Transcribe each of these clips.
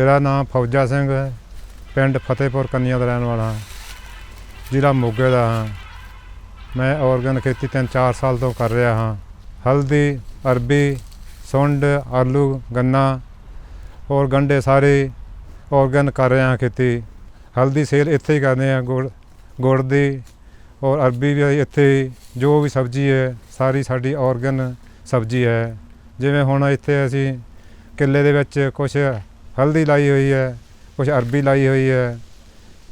ਮੇਰਾ ਨਾਮ ਫੌਜਾ ਸਿੰਘ ਹੈ। ਪਿੰਡ ਫਤਿਹਪੁਰ ਕੰਨੀਆਂ ਦਾ ਰਹਿਣ ਵਾਲਾ ਹਾਂ। ਜ਼ਿਲ੍ਹਾ ਮੋਗੇ ਦਾ ਹਾਂ। ਮੈਂ ਆਰਗਨ ਖੇਤੀ 3-4 ਸਾਲ ਤੋਂ ਕਰ ਰਿਹਾ ਹਾਂ। ਹਲਦੀ, ਅਰਬੀ, ਸੁੰਡ, ਆਲੂ, ਗੰਨਾ ਔਰ ਗੰਡੇ ਸਾਰੇ ਆਰਗਨ ਕਰ ਰਿਹਾ ਹਾਂ ਖੇਤੀ। ਹਲਦੀ ਸੇਲ ਇੱਥੇ ਹੀ ਕਰਦੇ ਹਾਂ। ਗੁੜ ਗੁੜ ਦੀ ਔਰ ਅਰਬੀ ਵੀ ਇੱਥੇ ਜੋ ਵੀ ਸਬਜ਼ੀ ਹੈ, ਸਾਰੀ ਸਾਡੀ ਆਰਗਨ ਸਬਜ਼ੀ ਹੈ। ਜਿਵੇਂ ਹੁਣ ਇੱਥੇ ਅਸੀਂ ਕਿੱਲੇ ਦੇ ਵਿੱਚ ਕੁਝ ਹਲਦੀ ਲਾਈ ਹੋਈ ਹੈ ਕੁਝ ਅਰਬੀ ਲਾਈ ਹੋਈ ਹੈ।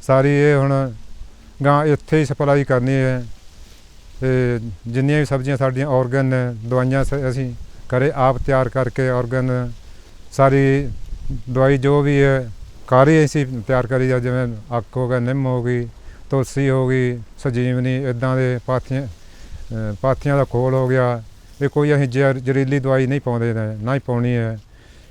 ਸਾਰੀ ਇਹ ਹੁਣ ਗਾਂ ਇੱਥੇ ਹੀ ਸਪਲਾਈ ਕਰਨੀ ਹੈ। ਤੇ ਜਿੰਨੀਆਂ ਵੀ ਸਬਜ਼ੀਆਂ ਸਾਡੀਆਂ ਆਰਗਨ ਨੇ ਦਵਾਈਆਂ ਸ- ਅਸੀਂ ਘਰੇ ਆਪ ਤਿਆਰ ਕਰਕੇ ਆਰਗਨ ਸਾਰੀ ਦਵਾਈ ਜੋ ਵੀ ਹੈ, ਘਰ ਹੀ ਅਸੀਂ ਤਿਆਰ ਕਰੀ ਜਾ ਜਿਵੇਂ ਅੱਕ ਹੋ ਗਿਆ ਨਿੰਮ ਹੋ ਗਈ, ਤੁਲਸੀ ਹੋ ਗਈ, ਸਜੀਵਨੀ ਇਦਾਂ ਦੇ ਪਾਥੀਆਂ ਪਾਥੀਆਂ ਦਾ ਖੋਲ ਹੋ ਗਿਆ। ਇਹ ਕੋਈ ਅਸੀਂ ਜ਼ਹਿਰੀਲੀ ਦਵਾਈ ਨਹੀਂ ਪਾਉਂਦੇ ਨੇ, ਨਾ ਹੀ ਪਾਉਣੀ ਹੈ।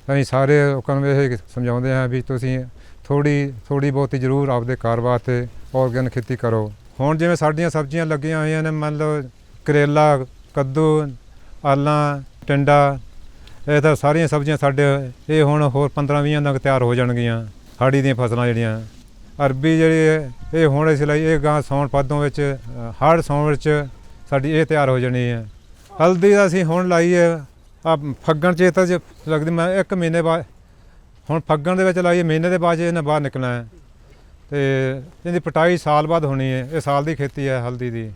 ਅਸੀਂ ਸਾਰੇ ਲੋਕਾਂ ਨੂੰ ਇਹ ਸਮਝਾਉਂਦੇ ਹਾਂ ਵੀ ਤੁਸੀਂ ਥੋੜੀ ਥੋੜੀ ਬਹੁਤੀ ਜ਼ਰੂਰ ਆਪਦੇ ਕਾਰੋਬਾਰ 'ਤੇ ਆਰਗਨ ਖੇਤੀ ਕਰੋ। ਹੁਣ ਜਿਵੇਂ ਸਾਡੀਆਂ ਸਬਜ਼ੀਆਂ ਲੱਗੀਆਂ ਹੋਈਆਂ ਨੇ, ਮੰਨ ਲਓ ਕਰੇਲਾ, ਕੱਦੂ, ਆਲਾਂ, ਟਿੰਡਾ, ਇਹ ਤਾਂ ਸਾਰੀਆਂ ਸਬਜ਼ੀਆਂ ਸਾਡੇ, ਇਹ ਹੁਣ ਹੋਰ 15-20 ਤੱਕ ਤਿਆਰ ਹੋ ਜਾਣਗੀਆਂ ਹਾੜੀ ਦੀਆਂ ਫਸਲਾਂ ਜਿਹੜੀਆਂ। ਅਰਬੀ ਜਿਹੜੀ ਹੈ, ਇਹ ਹੁਣ ਇਸ ਲਈ ਇਹ ਗਾਂ ਸੌਣ ਪਾਦੋਂ ਵਿੱਚ ਹੜ ਸੌਣ ਵਿੱਚ ਸਾਡੀ ਇਹ ਤਿਆਰ ਹੋ ਜਾਣੀ ਹੈ। ਹਲਦੀ ਦਾ ਅਸੀਂ ਹੁਣ ਲਾਈ ਹੈ ਆ ਫੱਗਣ ਚ ਇਹ ਤਾਂ ਜੇ ਲੱਗਦੀ, ਮੈਂ ਇੱਕ ਮਹੀਨੇ ਬਾਅਦ, ਹੁਣ ਫੱਗਣ ਦੇ ਵਿੱਚ ਲਾਈਏ, ਮਹੀਨੇ ਦੇ ਬਾਅਦ 'ਚ ਇਹਨੇ ਬਾਹਰ ਨਿਕਲਣਾ ਹੈ, ਤੇ ਇਹਦੀ ਪਟਾਈ ਸਾਲ ਬਾਅਦ ਹੋਣੀ ਹੈ, ਇਹ ਸਾਲ ਦੀ ਖੇਤੀ ਹੈ, ਹਲਦੀ ਦੀ।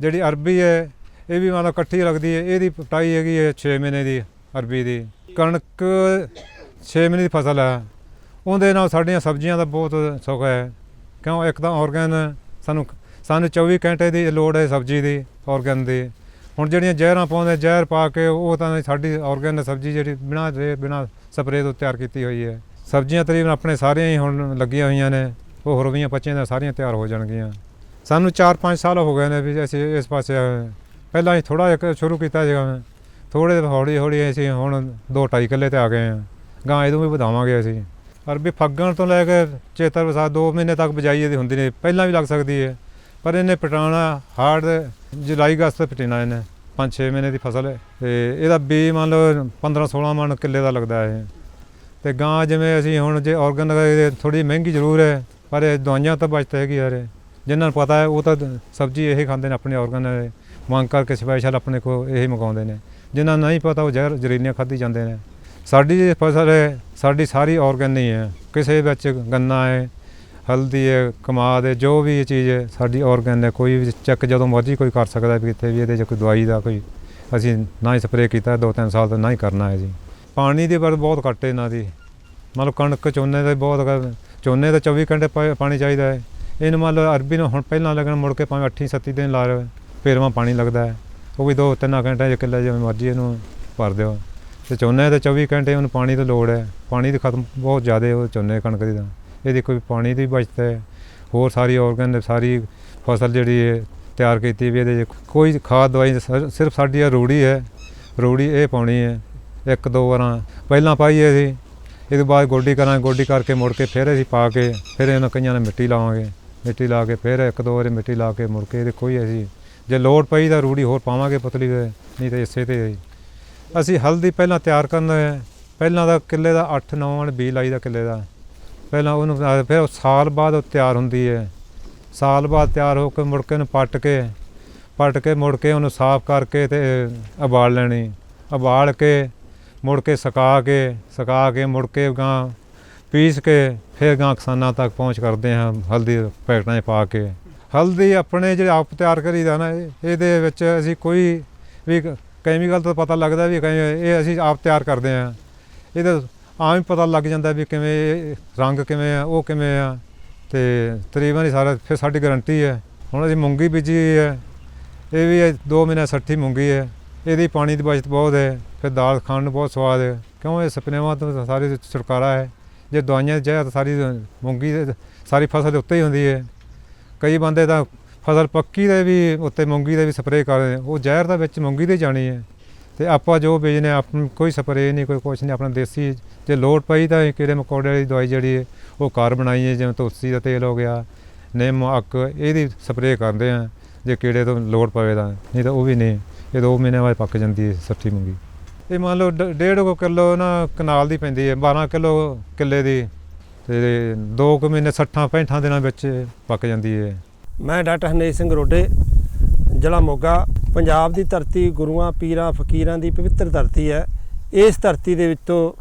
ਜਿਹੜੀ ਅਰਬੀ ਹੈ, ਇਹ ਵੀ ਮਤਲਬ ਇਕੱਠੀ ਲੱਗਦੀ ਹੈ, ਇਹਦੀ ਪਟਾਈ ਹੈਗੀ ਹੈ 6 ਮਹੀਨੇ ਦੀ, ਅਰਬੀ ਦੀ। ਕਣਕ 6 ਮਹੀਨੇ ਦੀ ਫਸਲ ਹੈ। ਉਹਦੇ ਨਾਲ ਸਾਡੀਆਂ ਸਬਜ਼ੀਆਂ ਦਾ ਬਹੁਤ ਸੁੱਖ ਹੈ। ਕਿਉਂ? ਇੱਕ ਤਾਂ ਆਰਗਨ ਸਾਨੂੰ ਸਾਨੂੰ 24 ਘੰਟੇ ਦੀ ਲੋੜ ਹੈ ਸਬਜ਼ੀ ਦੀ ਆਰਗਨ ਦੀ। ਹੁਣ ਜਿਹੜੀਆਂ ਜ਼ਹਿਰਾਂ ਪਾਉਂਦੇ, ਜ਼ਹਿਰ ਪਾ ਕੇ ਉਹ ਤਾਂ ਸਾਡੀ ਆਰਗਨ ਸਬਜ਼ੀ ਜਿਹੜੀ ਬਿਨਾਂ ਰੇ ਬਿਨਾਂ ਸਪਰੇਅ ਤੋਂ ਤਿਆਰ ਕੀਤੀ ਹੋਈ ਹੈ। ਸਬਜ਼ੀਆਂ ਤਕਰੀਬਨ ਆਪਣੇ ਸਾਰੀਆਂ ਹੀ ਹੁਣ ਲੱਗੀਆਂ ਹੋਈਆਂ ਨੇ, ਉਹ ਹੋਰ ਵੀਆਂ ਪੱਚੀਆਂ ਦਾ ਸਾਰੀਆਂ ਤਿਆਰ ਹੋ ਜਾਣਗੀਆਂ। ਸਾਨੂੰ 4-5 ਸਾਲ ਹੋ ਗਏ ਨੇ ਵੀ ਅਸੀਂ ਇਸ ਪਾਸੇ ਆਏ ਪਹਿਲਾਂ ਹੀ ਥੋੜਾ ਜਿਹਾ ਸ਼ੁਰੂ ਕੀਤਾ ਸੀਗਾ। ਮੈਂ ਥੋੜੇ ਹੌਲੀ ਹੌਲੀ ਅਸੀਂ ਹੁਣ 2-2.5 ਕਿੱਲੇ ਤੇ ਆ ਗਏ ਹਾਂ। ਗਾਂ ਇਹਦੋਂ ਵੀ ਵਧਾਵਾਂਗੇ ਅਸੀਂ। ਅਰਬੀ ਫੱਗਣ ਤੋਂ ਲੈ ਕੇ ਚੇਤਰ ਵਸਾ 2 ਮਹੀਨੇ ਤੱਕ ਬਜਾਈ ਇਹਦੀ ਹੁੰਦੀ ਨੇ ਪਹਿਲਾਂ ਵੀ ਲੱਗ ਸਕਦੀ ਹੈ। ਪਰ ਇਹਨੇ ਪਟਾਣਾ, ਹਾਰਡ ਜੁਲਾਈ ਅਗਸਤ ਤੱਕ ਪਟੀਣਾ ਇਹਨੇ 5-6 ਮਹੀਨੇ ਦੀ ਫਸਲ ਹੈ। ਤੇ ਇਹਦਾ ਬੀ ਮੰਨ ਲਓ 15-16 ਮਣ ਕਿੱਲੇ ਦਾ ਲੱਗਦਾ ਹੈ ਤੇ ਗਾਂ ਜਿਵੇਂ ਅਸੀਂ ਹੁਣ ਜੇ ਆਰਗਨ ਥੋੜੀ ਮਹਿੰਗੀ ਜ਼ਰੂਰ ਹੈ, ਪਰ ਇਹ ਦਵਾਈਆਂ ਤਾਂ ਬਚਤ ਹੈਗੀ ਯਾਰ ਜਿਨ੍ਹਾਂ ਨੂੰ ਪਤਾ ਹੈ, ਉਹ ਤਾਂ ਸਬਜ਼ੀ ਇਹੀ ਖਾਂਦੇ ਨੇ ਆਪਣੇ ਆਰਗਨ ਮੰਗ ਕਰਕੇ ਸਪੈਸ਼ਲ ਆਪਣੇ ਕੋ ਇਹੀ ਮੰਗਾਉਂਦੇ ਨੇ। ਜਿਨ੍ਹਾਂ ਨੂੰ ਨਹੀਂ ਪਤਾ, ਉਹ ਜ਼ਹਿਰ ਜ਼ਰੀਲੀਆਂ ਖਾਧੀ ਜਾਂਦੇ ਨੇ। ਸਾਡੀ ਜਿਹੜੀ ਫਸਲ ਹੈ, ਸਾਡੀ ਸਾਰੀ ਆਰਗਨ ਨਹੀਂ ਹੈ। ਕਿਸੇ ਵਿੱਚ ਗੰਨਾ ਹੈ ਹਲਦੀ ਹੈ, ਕਮਾਦ ਹੈ, ਜੋ ਵੀ ਇਹ ਚੀਜ਼ ਹੈ, ਸਾਡੀ ਆਰਗਨ ਹੈ, ਕੋਈ ਵੀ ਚੈੱਕ ਜਦੋਂ ਮਰਜ਼ੀ ਕੋਈ ਕਰ ਸਕਦਾ ਵੀ ਕਿਤੇ ਵੀ ਇਹਦੇ 'ਚ ਕੋਈ ਦਵਾਈ ਦਾ ਕੋਈ, ਅਸੀਂ ਨਾ ਹੀ ਸਪਰੇਅ ਕੀਤਾ, ਦੋ ਤਿੰਨ ਸਾਲ ਤੋਂ ਨਾ ਹੀ ਕਰਨਾ ਹੈ ਜੀ। ਪਾਣੀ ਦੀ ਵਰ ਬਹੁਤ ਘੱਟ ਹੈ ਇਹਨਾਂ ਦੀ। ਮੰਨ ਲਓ ਕਣਕ, ਝੋਨੇ ਦਾ ਬਹੁਤ ਝੋਨੇ ਦਾ 24 ਘੰਟੇ ਪਾ- ਪਾਣੀ ਚਾਹੀਦਾ ਹੈ। ਇਹਨੂੰ ਮੰਨ ਲਓ ਅਰਬੀ ਨੂੰ ਹੁਣ ਪਹਿਲਾਂ ਲੱਗਣ ਮੁੜ ਕੇ ਭਾਵੇਂ 28 37 ਦਿਨ ਲਾ ਰਹੇ ਫੇਰਵਾਂ ਪਾਣੀ ਲੱਗਦਾ ਹੈ। ਉਹ ਵੀ ਦੋ, ਤਿੰਨ ਘੰਟੇ ਜੇ ਕਿੱਲਾ ਜਿਵੇਂ ਮਰਜ਼ੀ ਇਹਨੂੰ ਭਰ ਦਿਓ। ਤੇ ਝੋਨੇ ਤੇ 24 ਘੰਟੇ ਉਹਨੂੰ ਪਾਣੀ ਦੀ ਲੋੜ ਹੈ। ਪਾਣੀ ਦੀ ਖਤਮ ਬਹੁਤ ਜ਼ਿਆਦਾ ਉਹ ਝੋਨੇ ਕਣਕ ਦੀ ਤਾਂ। ਇਹਦੀ ਕੋਈ ਪਾਣੀ ਦੀ ਬਚਤ ਹੈ। ਹੋਰ ਸਾਰੀ ਆਰਗਨ ਸਾਰੀ ਫਸਲ ਜਿਹੜੀ ਹੈ ਤਿਆਰ ਕੀਤੀ ਵੀ ਇਹਦੇ 'ਚ ਕੋਈ ਖਾਦ ਦਵਾਈ ਸਰ- ਸਿਰਫ ਸਾਡੀ ਇਹ ਰੂੜੀ ਹੈ। ਰੂੜੀ ਇਹ ਪਾਉਣੀ ਹੈ, ਇੱਕ ਦੋ ਵਾਰਾਂ। ਪਹਿਲਾਂ ਪਾਈਏ ਅਸੀਂ ਇਹਦੇ ਬਾਅਦ ਗੋਡੀ ਕਰਾਂਗੇ, ਗੋਡੀ ਕਰਕੇ ਮੁੜ ਕੇ ਫਿਰ ਅਸੀਂ ਪਾ ਕੇ, ਫਿਰ ਇਹਨਾਂ ਕਈਆਂ ਨੇ ਮਿੱਟੀ ਲਾਵਾਂਗੇ। ਮਿੱਟੀ ਲਾ ਕੇ ਫਿਰ ਇੱਕ ਦੋ ਵਾਰੀ ਮਿੱਟੀ ਲਾ ਕੇ ਮੁੜ ਕੇ ਇਹਦੇ ਕੋਈ ਅਸੀਂ, ਜੇ ਲੋੜ ਪਈ ਤਾਂ ਰੂੜੀ ਹੋਰ ਪਾਵਾਂਗੇ ਪਤਲੀ ਤੇ ਨਹੀਂ ਤਾਂ ਇਸੇ ਤੇ। ਹੀ। ਅਸੀਂ ਹਲਦੀ ਪਹਿਲਾਂ ਤਿਆਰ ਕਰਨਾ ਹੈ। ਪਹਿਲਾਂ ਦਾ ਕਿੱਲੇ ਦਾ 8-9 ਮਣ ਬੀਜ ਲਾਈ ਦਾ ਕਿੱਲੇ ਦਾ। ਪਹਿਲਾਂ ਉਹਨੂੰ ਫਿਰ ਉਹ ਸਾਲ ਬਾਅਦ ਉਹ ਤਿਆਰ ਹੁੰਦੀ ਹੈ ਸਾਲ ਬਾਅਦ ਤਿਆਰ ਹੋ ਕੇ ਮੁੜ ਕੇ ਉਹਨੂੰ ਪੱਟ ਕੇ ਪੱਟ ਕੇ ਮੁੜ ਕੇ ਉਹਨੂੰ ਸਾਫ਼ ਕਰਕੇ ਤੇ ਉਬਾਲ ਲੈਣੀ। ਉਬਾਲ ਕੇ, ਮੁੜ ਕੇ ਸੁਕਾ ਕੇ ਸੁਕਾ ਕੇ ਮੁੜ ਕੇ ਗਾਂ ਪੀਸ ਕੇ ਫਿਰ ਗਾਂ ਕਿਸਾਨਾਂ ਤੱਕ ਪਹੁੰਚ ਕਰਦੇ ਹਾਂ ਹਲਦੀ ਪੈਕਟਾਂ 'ਚ ਪਾ ਕੇ। ਹਲਦੀ ਆਪਣੇ ਜਿਹੜੇ ਆਪ ਤਿਆਰ ਕਰੀਦਾ ਨਾ, ਇਹ- ਇਹਦੇ ਵਿੱਚ ਅਸੀਂ ਕੋਈ ਵੀ ਕੈਮੀਕਲ ਤੋਂ ਪਤਾ ਲੱਗਦਾ ਵੀ ਕਿਵੇਂ ਇਹ ਅਸੀਂ ਆਪ ਤਿਆਰ ਕਰਦੇ ਹਾਂ। ਇਹਦਾ ਆਮ ਹੀ ਪਤਾ ਲੱਗ ਜਾਂਦਾ ਵੀ ਕਿਵੇਂ ਇਹ ਰੰਗ ਕਿਵੇਂ ਆ, ਉਹ ਕਿਵੇਂ ਆ। ਤੇ ਤਕਰੀਬਨ ਹੀ ਸਾਰਾ, ਫਿਰ ਸਾਡੀ ਗਾਰੰਟੀ ਹੈ। ਹੁਣ ਅਸੀਂ ਮੂੰਗੀ ਬੀਜੀ ਹੋਈ ਹੈ। ਇਹ ਵੀ 2 ਮਹੀਨੇ ਸੱਠੀ ਮੂੰਗੀ ਹੈ। ਇਹਦੀ ਪਾਣੀ ਦੀ ਬਚਤ ਬਹੁਤ ਹੈ। ਫਿਰ ਦਾਲ ਖਾਣ ਨੂੰ ਬਹੁਤ ਸਵਾਦ ਹੈ। ਕਿਉਂ ਇਹ ਸਪਨੇਵਾਂ ਤੋਂ ਸਾਰੀ ਛੁਟਕਾਰਾ ਹੈ? ਜੇ ਦਵਾਈਆਂ ਜੈ ਤਾਂ ਸਾਰੀ ਮੂੰਗੀ ਦੇ ਸਾਰੀ ਫਸਲ ਦੇ ਉੱਤੇ ਹੀ ਹੁੰਦੀ ਹੈ। ਕਈ ਬੰਦੇ ਤਾਂ ਫਸਲ ਪੱਕੀ ਦੇ ਵੀ ਉੱਤੇ ਮੂੰਗੀ ਦੇ ਵੀ ਸਪਰੇਅ ਕਰਦੇ ਉਹ ਜ਼ਹਿਰ ਦਾ ਵਿੱਚ ਮੂੰਗੀ ਦੇ ਜਾਣੀ ਹੈ। ਤੇ ਆਪਾਂ ਜੋ ਬੀਜਨੇ ਆਪ ਕੋਈ ਸਪਰੇਅ ਨਹੀਂ, ਕੋਈ ਕੁਛ ਨਹੀਂ, ਆਪਣਾ ਦੇਸੀ ਜੇ ਲੋੜ ਪਈ ਤਾਂ ਇਹ ਕੀੜੇ ਮਕੌੜੇ ਵਾਲੀ ਦਵਾਈ ਜਿਹੜੀ ਹੈ, ਉਹ ਘਰ ਬਣਾਈ ਹੈ ਜਿਵੇਂ ਤੁਲਸੀ ਦਾ ਤੇਲ ਹੋ ਗਿਆ, ਨਿੰਮ, ਅੱਕ, ਇਹਦੀ ਸਪਰੇਅ ਕਰਦੇ ਆ ਜੇ ਕੀੜੇ ਤੋਂ ਲੋੜ ਪਵੇ ਤਾਂ, ਨਹੀਂ ਤਾਂ ਉਹ ਵੀ ਨਹੀਂ, ਇਹ ਦੋ ਮਹੀਨੇ ਬਾਅਦ ਪੱਕ ਜਾਂਦੀ ਹੈ ਸੱਠੀ ਮੂੰਗੀ। ਇਹ ਮੰਨ ਲਓ ਡ- ਡੇਢ ਕੁ ਕਿਲੋ ਨਾ ਕਨਾਲ ਦੀ ਪੈਂਦੀ ਹੈ 12 ਕਿਲੋ ਕਿੱਲੇ ਦੀ, ਤੇ 2 ਕੁ ਮਹੀਨੇ 60 65 ਦਿਨਾਂ ਵਿੱਚ ਪੱਕ ਜਾਂਦੀ ਹੈ। ਮੈਂ ਡਾਕਟਰ ਹਰਨੇਕ ਸਿੰਘ ਰੋਡੇ ਜ਼ਿਲ੍ਹਾ ਮੋਗਾ, ਪੰਜਾਬ ਦੀ ਧਰਤੀ ਗੁਰੂਆਂ, ਪੀਰਾਂ, ਫਕੀਰਾਂ ਦੀ ਪਵਿੱਤਰ ਧਰਤੀ ਹੈ। ਇਸ ਧਰਤੀ ਦੇ ਵਿੱਚੋਂ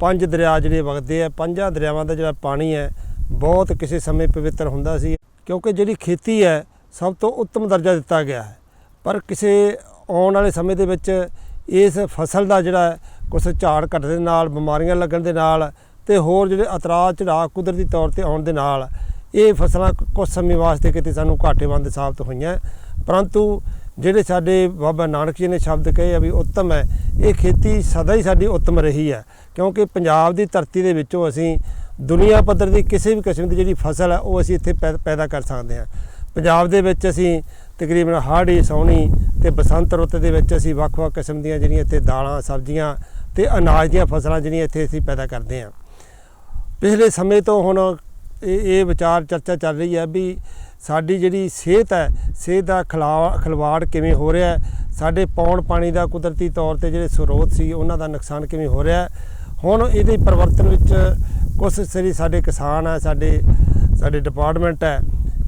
ਪੰਜ ਦਰਿਆ ਜਿਹੜੇ ਵਗਦੇ ਆ, ਪੰਜਾਂ ਦਰਿਆਵਾਂ ਦਾ ਜਿਹੜਾ ਪਾਣੀ ਹੈ, ਬਹੁਤ ਕਿਸੇ ਸਮੇਂ ਪਵਿੱਤਰ ਹੁੰਦਾ ਸੀ, ਕਿਉਂਕਿ ਜਿਹੜੀ ਖੇਤੀ ਹੈ, ਸਭ ਤੋਂ ਉੱਤਮ ਦਰਜਾ ਦਿੱਤਾ ਗਿਆ ਹੈ। ਪਰ ਕਿਸੇ ਆਉਣ ਵਾਲੇ ਸਮੇਂ ਦੇ ਵਿੱਚ ਇਸ ਫਸਲ ਦਾ ਜਿਹੜਾ ਕੁਝ ਝਾੜ ਘਟਣ ਦੇ ਨਾਲ, ਬਿਮਾਰੀਆਂ ਲੱਗਣ ਦੇ ਨਾਲ ਤੇ ਹੋਰ ਜਿਹੜੇ ਇਤਰਾਜ਼ ਚੜਾਅ ਕੁਦਰਤੀ ਤੌਰ ਤੇ ਆਉਣ ਦੇ ਨਾਲ ਇਹ ਫਸਲਾਂ ਕੁ- ਕੁਝ ਸਮੇਂ ਵਾਸਤੇ ਕਿਤੇ ਸਾਨੂੰ ਘਾਟੇਵੰਦ ਸਾਬਤ ਹੋਈਆਂ। ਪਰੰਤੂ ਜਿਹੜੇ ਸਾਡੇ ਬਾਬਾ ਨਾਨਕ ਜੀ ਨੇ ਸ਼ਬਦ ਕਹੇ ਆ ਵੀ ਉੱਤਮ ਹੈ, ਇਹ ਖੇਤੀ ਸਦਾ ਹੀ ਸਾਡੀ ਉੱਤਮ ਰਹੀ ਹੈ। ਕਿਉਂਕਿ ਪੰਜਾਬ ਦੀ ਧਰਤੀ ਦੇ ਵਿੱਚੋਂ ਅਸੀਂ ਦੁਨੀਆ ਪੱਧਰ ਦੀ ਕਿਸੇ ਵੀ ਕਿਸਮ ਦੀ ਜਿਹੜੀ ਫਸਲ ਹੈ, ਉਹ ਅਸੀਂ ਇੱਥੇ ਪੈ- ਪੈਦਾ ਕਰ ਸਕਦੇ ਹਾਂ। ਪੰਜਾਬ ਦੇ ਵਿੱਚ ਅਸੀਂ ਤਕਰੀਬਨ ਹਾੜੀ ਸੌਣੀ ਤੇ ਬਸੰਤ ਰੁੱਤ ਦੇ ਵਿੱਚ ਅਸੀਂ ਵੱਖ-ਵੱਖ ਕਿਸਮ ਦੀਆਂ ਜਿਹੜੀਆਂ ਇੱਥੇ ਦਾਲਾਂ, ਸਬਜ਼ੀਆਂ ਤੇ ਅਨਾਜ ਦੀਆਂ ਫਸਲਾਂ ਜਿਹੜੀਆਂ ਇੱਥੇ ਅਸੀਂ ਪੈਦਾ ਕਰਦੇ ਹਾਂ। ਪਿਛਲੇ ਸਮੇਂ ਤੋਂ ਹੁਣ ਇਹ ਇਹ ਵਿਚਾਰ ਚਰਚਾ ਚੱਲ ਰਹੀ ਹੈ ਵੀ ਸਾਡੀ ਜਿਹੜੀ ਸਿਹਤ ਹੈ, ਸਿਹਤ ਦਾ ਖਿਲਾ ਖਿਲਵਾੜ ਕਿਵੇਂ ਹੋ ਰਿਹਾ ਹੈ, ਸਾਡੇ ਪੌਣ ਪਾਣੀ ਦਾ ਕੁਦਰਤੀ ਤੌਰ ਤੇ ਜਿਹੜੇ ਸਰੋਤ ਸੀ, ਉਹਨਾਂ ਦਾ ਨੁਕਸਾਨ ਕਿਵੇਂ ਹੋ ਰਿਹਾ ਹੈ। ਹੁਣ ਇਹਦੇ ਪਰਿਵਰਤਨ ਵਿੱਚ ਕੁਝ ਸਰੀ ਸਾਡੇ ਕਿਸਾਨ ਆ ਸਾਡੇ ਸਾਡੇ ਡਿਪਾਰਟਮੈਂਟ ਹੈ,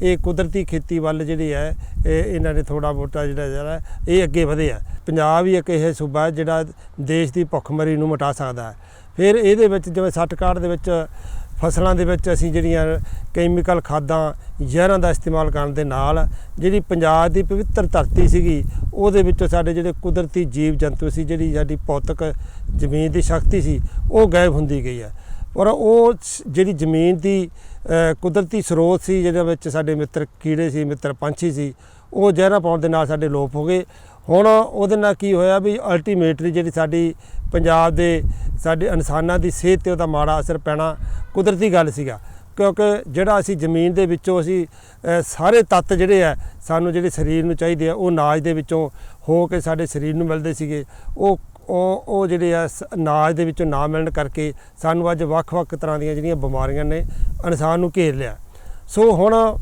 ਇਹ ਕੁਦਰਤੀ ਖੇਤੀ ਵੱਲ ਜਿਹੜੀ ਹੈ, ਇਹ ਇਹਨਾਂ ਨੇ ਥੋੜਾ ਬੋਟਾ ਜਿਹੜਾ ਜਿਹੜਾ ਇਹ ਅੱਗੇ ਵਧਿਆ ਪੰਜਾਬ ਹੀ ਇੱਕ ਇਹ ਸੂਬਾ ਹੈ ਜਿਹੜਾ ਦੇਸ਼ ਦੀ ਭੁੱਖਮਰੀ ਨੂੰ ਮਿਟਾ ਸਕਦਾ ਹੈ। ਫਿਰ ਇਹਦੇ ਵਿੱਚ ਜਿਵੇਂ ਸੱਟ ਕਾੜ ਦੇ ਵਿੱਚ ਫਸਲਾਂ ਦੇ ਵਿੱਚ ਅਸੀਂ ਜਿਹੜੀਆਂ ਕੈਮੀਕਲ ਖਾਦਾਂ ਜ਼ਹਿਰਾਂ ਦਾ ਇਸਤੇਮਾਲ ਕਰਨ ਦੇ ਨਾਲ ਜਿਹੜੀ ਪੰਜਾਬ ਦੀ ਪਵਿੱਤਰ ਧਰਤੀ ਸੀਗੀ, ਉਹਦੇ ਵਿੱਚੋਂ ਸਾਡੇ ਜਿਹੜੇ ਕੁਦਰਤੀ ਜੀਵ ਜੰਤੂ ਸੀ, ਜਿਹੜੀ ਸਾਡੀ ਭੌਤਿਕ ਜ਼ਮੀਨ ਦੀ ਸ਼ਕਤੀ ਸੀ, ਉਹ ਗਾਇਬ ਹੁੰਦੀ ਗਈ ਹੈ। ਪਰ ਉਹ ਜਿਹੜੀ ਜ਼ਮੀਨ ਦੀ ਕੁਦਰਤੀ ਸਰੋਤ ਸੀ, ਜਿਹਦੇ ਵਿੱਚ ਸਾਡੇ ਮਿੱਤਰ ਕੀੜੇ ਸੀ, ਮਿੱਤਰ ਪੰਛੀ ਸੀ, ਉਹ ਜ਼ਹਿਰਾਂ ਪਾਉਣ ਦੇ ਨਾਲ ਸਾਡੇ ਲੋਪ ਹੋ ਗਏ। ਹੁਣ ਉਹਦੇ ਨਾਲ ਕੀ ਹੋਇਆ ਵੀ ਅਲਟੀਮੇਟਲੀ ਜਿਹੜੀ ਸਾਡੀ ਪੰਜਾਬ ਦੇ ਸਾਡੇ ਇਨਸਾਨਾਂ ਦੀ ਸਿਹਤ ਤੇ ਉਹਦਾ ਮਾੜਾ ਅਸਰ ਪੈਣਾ ਕੁਦਰਤੀ ਗੱਲ ਸੀਗਾ। ਕਿਉਂਕਿ ਜਿਹੜਾ ਅਸੀਂ ਜ਼ਮੀਨ ਦੇ ਵਿੱਚੋਂ ਅਸੀਂ ਸਾਰੇ ਤੱਤ ਜਿਹੜੇ ਆ, ਸਾਨੂੰ ਜਿਹੜੇ ਸਰੀਰ ਨੂੰ ਚਾਹੀਦੇ ਆ, ਉਹ ਅਨਾਜ ਦੇ ਵਿੱਚੋਂ ਹੋ ਕੇ ਸਾਡੇ ਸਰੀਰ ਨੂੰ ਮਿਲਦੇ ਸੀਗੇ। ਉਹ ਉਹ ਉਹ ਜਿਹੜੇ ਆ, ਸ- ਅਨਾਜ ਦੇ ਵਿੱਚੋਂ ਨਾ ਮਿਲਣ ਕਰਕੇ ਸਾਨੂੰ ਅੱਜ ਵੱਖ-ਵੱਖ ਤਰ੍ਹਾਂ ਦੀਆਂ ਜਿਹੜੀਆਂ ਬਿਮਾਰੀਆਂ ਨੇ, ਇਨਸਾਨ ਨੂੰ ਘੇਰ ਲਿਆ। ਸੋ ਹੁਣ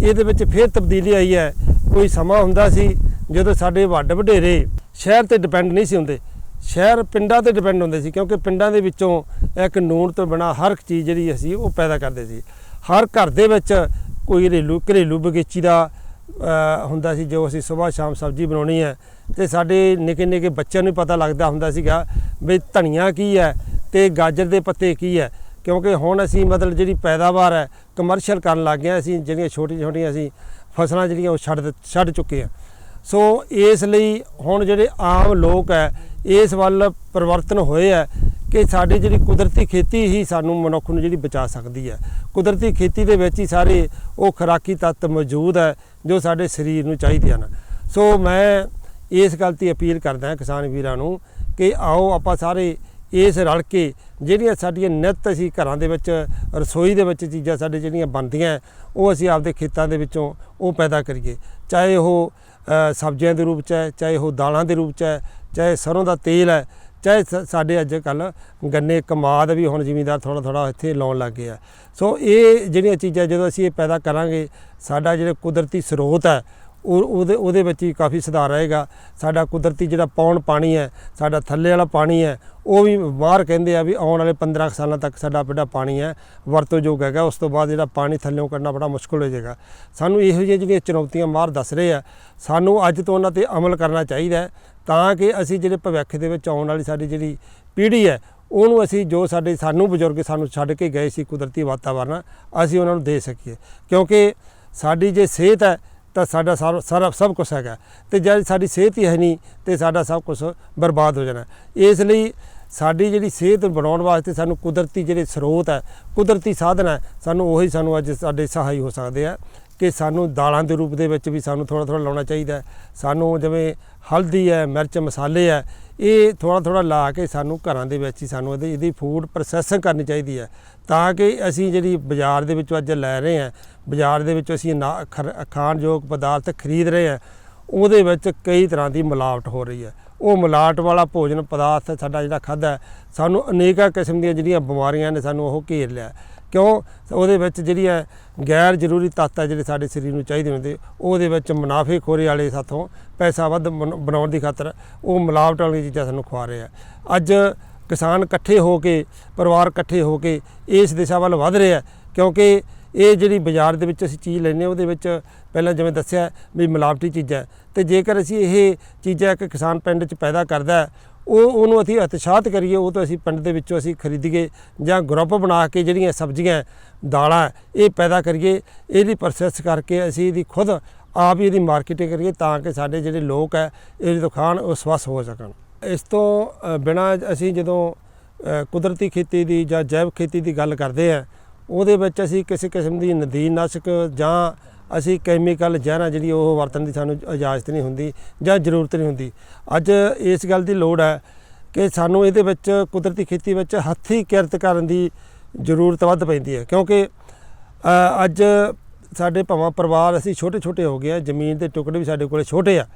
ਇਹਦੇ ਵਿੱਚ ਫਿਰ ਤਬਦੀਲੀ ਆਈ ਹੈ। ਕੋਈ ਸਮਾਂ ਹੁੰਦਾ ਸੀ ਜਦੋਂ ਸਾਡੇ ਵੱਡ ਵਡੇਰੇ ਸ਼ਹਿਰ ਤੇ ਡਿਪੈਂਡ ਨਹੀਂ ਸੀ ਹੁੰਦੇ, ਸ਼ਹਿਰ ਪਿੰਡਾਂ ਤੇ ਡਿਪੈਂਡ ਹੁੰਦੇ ਸੀ ਕਿਉਂਕਿ ਪਿੰਡਾਂ ਦੇ ਵਿੱਚੋਂ ਇੱਕ ਨੂਣ ਤੋਂ ਬਿਨਾ ਹਰ ਇੱਕ ਚੀਜ਼ ਜਿਹੜੀ ਅਸੀਂ ਉਹ ਪੈਦਾ ਕਰਦੇ ਸੀ ਹਰ ਘਰ ਦੇ ਵਿੱਚ ਕੋਈ ਘਰੇਲੂ ਘਰੇਲੂ ਬਗੀਚੀ ਦਾ ਹੁੰਦਾ ਸੀ ਜੋ ਅਸੀਂ ਸਵੇਰ ਸ਼ਾਮ ਸਬਜ਼ੀ ਬਣਾਉਣੀ ਹੈ ਤੇ ਸਾਡੇ ਨਿੱਕੇ ਨਿੱਕੇ ਬੱਚਿਆਂ ਨੂੰ ਪਤਾ ਲੱਗਦਾ ਹੁੰਦਾ ਸੀਗਾ ਵੀ ਧਨੀਆ ਕੀ ਹੈ ਤੇ ਗਾਜਰ ਦੇ ਪੱਤੇ ਕੀ ਹੈ ਕਿਉਂਕਿ ਹੁਣ ਅਸੀਂ ਮਤਲਬ ਜਿਹੜੀ ਪੈਦਾਵਾਰ ਹੈ ਕਮਰਸ਼ੀਅਲ ਕਰਨ ਲੱਗ ਗਏ ਹਾਂ। ਅਸੀਂ ਜਿਹੜੀਆਂ ਛੋਟੀਆਂ ਛੋਟੀਆਂ ਅਸੀਂ ਫਸਲਾਂ ਜਿਹੜੀਆਂ ਉਹ ਛੱਡ ਛੱਡ ਚੁੱਕੇ ਹਾਂ ਸੋ ਇਸ ਲਈ ਹੁਣ ਜਿਹੜੇ ਆਮ ਲੋਕ ਹੈ, ਇਸ ਵੱਲ ਪਰਿਵਰਤਨ ਹੋਏ ਹੈ ਕਿ ਸਾਡੀ ਜਿਹੜੀ ਕੁਦਰਤੀ ਖੇਤੀ ਹੀ ਸਾਨੂੰ ਮਨੁੱਖ ਨੂੰ ਜਿਹੜੀ ਬਚਾ ਸਕਦੀ ਹੈ। ਕੁਦਰਤੀ ਖੇਤੀ ਦੇ ਵਿੱਚ ਹੀ ਸਾਰੇ ਉਹ ਖੁਰਾਕੀ ਤੱਤ ਮੌਜੂਦ ਹੈ ਜੋ ਸਾਡੇ ਸਰੀਰ ਨੂੰ ਚਾਹੀਦੇ ਹਨ। ਸੋ ਮੈਂ ਇਸ ਗੱਲ 'ਤੇ ਅਪੀਲ ਕਰਦਾ ਹਾਂ ਕਿਸਾਨ ਵੀਰਾਂ ਨੂੰ ਕਿ ਆਓ ਆਪਾਂ ਸਾਰੇ ਇਸ ਰਲ ਕੇ ਜਿਹੜੀਆਂ ਸਾਡੀਆਂ ਨਿੱਤ ਅਸੀਂ ਘਰਾਂ ਦੇ ਵਿੱਚ, ਰਸੋਈ ਦੇ ਵਿੱਚ ਚੀਜ਼ਾਂ ਸਾਡੇ ਜਿਹੜੀਆਂ ਬਣਦੀਆਂ ਉਹ ਅਸੀਂ ਆਪਦੇ ਖੇਤਾਂ ਦੇ ਵਿੱਚੋਂ ਉਹ ਪੈਦਾ ਕਰੀਏ। ਚਾਹੇ ਉਹ ਸਬਜ਼ੀਆਂ ਦੇ ਰੂਪ ਚ ਹੈ, ਚਾਹੇ ਉਹ ਦਾਲਾਂ ਦੇ ਰੂਪ ਚ ਹੈ, ਚਾਹੇ ਸਰੋਂ ਦਾ ਤੇਲ ਹੈ, ਚਾਹੇ ਸ- ਸਾਡੇ ਅੱਜ ਕੱਲ ਗੰਨੇ, ਕਮਾਦ ਵੀ ਹੁਣ ਜ਼ਿਮੀਂਦਾਰ ਥੋੜਾ ਥੋੜਾ ਇੱਥੇ ਲਾਉਣ ਲੱਗ ਗਏ ਆ। ਸੋ ਇਹ ਜਿਹੜੀਆਂ ਚੀਜ਼ਾਂ ਜਦੋਂ ਅਸੀਂ ਇਹ ਪੈਦਾ ਕਰਾਂਗੇ, ਸਾਡਾ ਜਿਹੜਾ ਕੁਦਰਤੀ ਸਰੋਤ ਹੈ, ਉਹ, ਉਹਦੇ ਉਹਦੇ ਵਿੱਚ ਹੀ ਕਾਫੀ ਸੁਧਾਰ ਆਏਗਾ। ਸਾਡਾ ਕੁਦਰਤੀ ਜਿਹੜਾ ਪੌਣ ਪਾਣੀ ਹੈ, ਸਾਡਾ ਥੱਲੇ ਵਾਲਾ ਪਾਣੀ ਹੈ ਉਹ ਵੀ ਬਾਹਰ ਕਹਿੰਦੇ ਆ ਵੀ ਆਉਣ ਵਾਲੇ 15 ਕੁ ਸਾਲਾਂ ਤੱਕ ਸਾਡਾ ਜਿਹੜਾ ਪਾਣੀ ਹੈ, ਵਰਤੋਂਯੋਗ ਹੈਗਾ, ਉਸ ਤੋਂ ਬਾਅਦ ਜਿਹੜਾ ਪਾਣੀ ਥੱਲੇੋਂ ਕੱਢਣਾ ਬੜਾ ਮੁਸ਼ਕਲ ਹੋ ਜਾਏਗਾ। ਸਾਨੂੰ ਇਹੋ ਜਿਹੀਆਂ ਜਿਹੜੀਆਂ ਚੁਣੌਤੀਆਂ ਮਾਰ ਦੱਸ ਰਹੇ ਆ, ਸਾਨੂੰ ਅੱਜ ਤੋਂ ਉਹਨਾਂ ਤੇ ਅਮਲ ਕਰਨਾ ਚਾਹੀਦਾ ਤਾਂ ਕਿ ਅਸੀਂ ਜਿਹੜੇ ਭਵਿੱਖ ਦੇ ਵਿੱਚ ਆਉਣ ਵਾਲੀ ਸਾਡੀ ਜਿਹੜੀ ਪੀੜ੍ਹੀ ਹੈ, ਉਹਨੂੰ ਅਸੀਂ ਜੋ ਸਾਡੇ, ਸਾਨੂੰ ਬਜ਼ੁਰਗ ਸਾਨੂੰ ਛੱਡ ਕੇ ਗਏ ਸੀ ਕੁਦਰਤੀ ਵਾਤਾਵਰਨ, ਅਸੀਂ ਉਹਨਾਂ ਨੂੰ ਦੇ ਸਕੀਏ। ਕਿਉਂਕਿ ਸਾਡੀ ਜੇ ਸਿਹਤ ਹੈ, ਤਾਂ ਸਾਡਾ ਸਾਰਾ ਸਾਰਾ ਸਭ ਕੁਝ ਹੈਗਾ। ਤੇ ਜਦ ਸਾਡੀ ਸਿਹਤ ਹੀ ਹੈ ਨਹੀਂ, ਤੇ ਸਾਡਾ ਸਭ ਕੁਝ ਬਰਬਾਦ ਹੋ ਜਾਣਾ। ਇਸ ਲਈ ਸਾਡੀ ਜਿਹੜੀ ਸਿਹਤ ਬਣਾਉਣ ਵਾਸਤੇ ਸਾਨੂੰ ਕੁਦਰਤੀ ਜਿਹੜੇ ਸਰੋਤ ਹੈ, ਕੁਦਰਤੀ ਸਾਧਨ ਹੈ, ਸਾਨੂੰ ਉਹੀ ਸਾਨੂੰ ਅੱਜ ਸਾਡੇ ਸਹਾਈ ਹੋ ਸਕਦੇ ਆ ਕਿ ਸਾਨੂੰ ਦਾਲਾਂ ਦੇ ਰੂਪ ਦੇ ਵਿੱਚ ਵੀ ਸਾਨੂੰ ਥੋੜਾ ਥੋੜਾ ਲਾਉਣਾ ਚਾਹੀਦਾ ਸਾਨੂੰ ਜਿਵੇਂ ਹਲਦੀ ਹੈ, ਮਿਰਚ, ਮਸਾਲੇ ਹੈ, ਇਹ ਥੋੜਾ ਥੋੜਾ ਲਾ ਕੇ ਸਾਨੂੰ ਘਰਾਂ ਦੇ ਵਿੱਚ ਹੀ ਸਾਨੂੰ ਇਹਦੀ ਇਹਦੀ ਫੂਡ ਪ੍ਰੋਸੈਸਿੰਗ ਕਰਨੀ ਚਾਹੀਦੀ ਹੈ ਤਾਂ ਕਿ ਅਸੀਂ ਜਿਹੜੀ ਬਾਜ਼ਾਰ ਦੇ ਵਿੱਚੋਂ ਅੱਜ ਲੈ ਰਹੇ ਹਾਂ, ਬਾਜ਼ਾਰ ਦੇ ਵਿੱਚੋਂ ਅਸੀਂ ਨਾ ਖਰ- ਖਾਣਯੋਗ ਪਦਾਰਥ ਖਰੀਦ ਰਹੇ ਹਾਂ, ਉਹਦੇ ਵਿੱਚ ਕਈ ਤਰ੍ਹਾਂ ਦੀ ਮਿਲਾਵਟ ਹੋ ਰਹੀ ਹੈ। ਉਹ ਮਿਲਾਵਟ ਵਾਲਾ ਭੋਜਨ ਪਦਾਰਥ ਸਾਡਾ ਜਿਹੜਾ ਖਾਦਾ ਸਾਨੂੰ ਅਨੇਕਾਂ ਕਿਸਮ ਦੀਆਂ ਜਿਹੜੀਆਂ ਬਿਮਾਰੀਆਂ ਨੇ ਸਾਨੂੰ ਉਹ ਘੇਰ ਲਿਆ ਕਿਉਂ? ਉਹਦੇ ਵਿੱਚ ਜਿਹੜੀ ਹੈ ਗੈਰ ਜ਼ਰੂਰੀ ਤੱਤ ਹੈ ਜਿਹੜੇ ਸਾਡੇ ਸਰੀਰ ਨੂੰ ਚਾਹੀਦੇ ਹੁੰਦੇ, ਉਹਦੇ ਵਿੱਚ ਮੁਨਾਫੇਖੋਰੀ ਵਾਲੇ ਸਾਥੋਂ ਪੈਸਾ ਵੱਧ ਬਣਾਉਣ ਦੀ ਖਾਤਰ ਉਹ ਮਿਲਾਵਟ ਵਾਲੀਆਂ ਚੀਜ਼ਾਂ ਸਾਨੂੰ ਖਵਾ ਰਹੇ ਆ ਅੱਜ ਕਿਸਾਨ ਇਕੱਠੇ ਹੋ ਕੇ, ਪਰਿਵਾਰ ਇਕੱਠੇ ਹੋ ਕੇ ਇਸ ਦਿਸ਼ਾ ਵੱਲ ਵਧ ਰਿਹਾ ਕਿਉਂਕਿ ਇਹ ਜਿਹੜੀ ਬਾਜ਼ਾਰ ਦੇ ਵਿੱਚ ਅਸੀਂ ਚੀਜ਼ ਲੈਂਦੇ ਹਾਂ, ਉਹਦੇ ਵਿੱਚ ਪਹਿਲਾਂ ਜਿਵੇਂ ਦੱਸਿਆ ਵੀ ਮਿਲਾਵਟੀ ਚੀਜ਼ਾਂ ਹੈ ਤੇ ਜੇਕਰ ਅਸੀਂ ਇਹ ਚੀਜ਼ਾਂ ਇੱਕ ਕਿਸਾਨ ਪਿੰਡ 'ਚ ਪੈਦਾ ਕਰਦਾ ਉਹ ਉਹਨੂੰ ਅਸੀਂ ਉਤਸ਼ਾਹਤ ਕਰੀਏ ਉਹ ਤੋਂ ਅਸੀਂ ਪਿੰਡ ਦੇ ਵਿੱਚੋਂ ਅਸੀਂ ਖਰੀਦੀਏ ਜਾਂ ਗਰੁੱਪ ਬਣਾ ਕੇ ਜਿਹੜੀਆਂ ਸਬਜ਼ੀਆਂ ਦਾਲਾਂ ਇਹ ਪੈਦਾ ਕਰੀਏ ਇਹਦੀ ਪ੍ਰੋਸੈਸ ਕਰਕੇ ਅਸੀਂ ਇਹਦੀ ਖੁਦ ਆਪ ਹੀ ਇਹਦੀ ਮਾਰਕੀਟਿੰਗ ਕਰੀਏ ਤਾਂ ਕਿ ਸਾਡੇ ਜਿਹੜੇ ਲੋਕ ਹੈ ਇਹਦੇ ਜਦੋਂ ਖਾਣ ਉਹ ਸਵਸਥ ਹੋ ਸਕਣ। ਇਸ ਤੋਂ ਅ, ਬਿਨਾਂ ਅਸੀਂ ਜਦੋਂ ਕੁਦਰਤੀ ਖੇਤੀ ਦੀ ਜਾਂ ਜੈਵ ਖੇਤੀ ਦੀ ਗੱਲ ਕਰਦੇ ਆ ਉਹਦੇ ਵਿੱਚ ਅਸੀਂ ਕਿਸੇ ਕਿਸਮ ਦੀ ਨਦੀਨ ਨਾਸ਼ਕ ਜਾਂ ਅਸੀਂ ਕੈਮੀਕਲ ਜ਼ਹਿਰਾਂ ਜਿਹੜੀ ਉਹ ਵਰਤਣ ਦੀ ਸਾਨੂੰ ਇਜਾਜ਼ਤ ਨਹੀਂ ਹੁੰਦੀ ਜਾਂ ਜ਼ਰੂਰਤ ਨਹੀਂ ਹੁੰਦੀ। ਅੱਜ ਇਸ ਗੱਲ ਦੀ ਲੋੜ ਹੈ ਕਿ ਸਾਨੂੰ ਇਹਦੇ ਵਿੱਚ ਕੁਦਰਤੀ ਖੇਤੀ ਵਿੱਚ ਹੱਥੀਂ ਕਿਰਤ ਕਰਨ ਦੀ ਜ਼ਰੂਰਤ ਵੱਧ ਪੈਂਦੀ ਹੈ। ਕਿਉਂਕਿ ਅੱਜ ਸਾਡੇ ਭਾਵਾਂ ਪਰਿਵਾਰ ਅਸੀਂ ਛੋਟੇ ਛੋਟੇ ਹੋ ਗਏ ਆ, ਜ਼ਮੀਨ ਦੇ ਟੁਕੜੇ ਵੀ ਸਾਡੇ ਕੋਲੇ ਛੋਟੇ ਆ।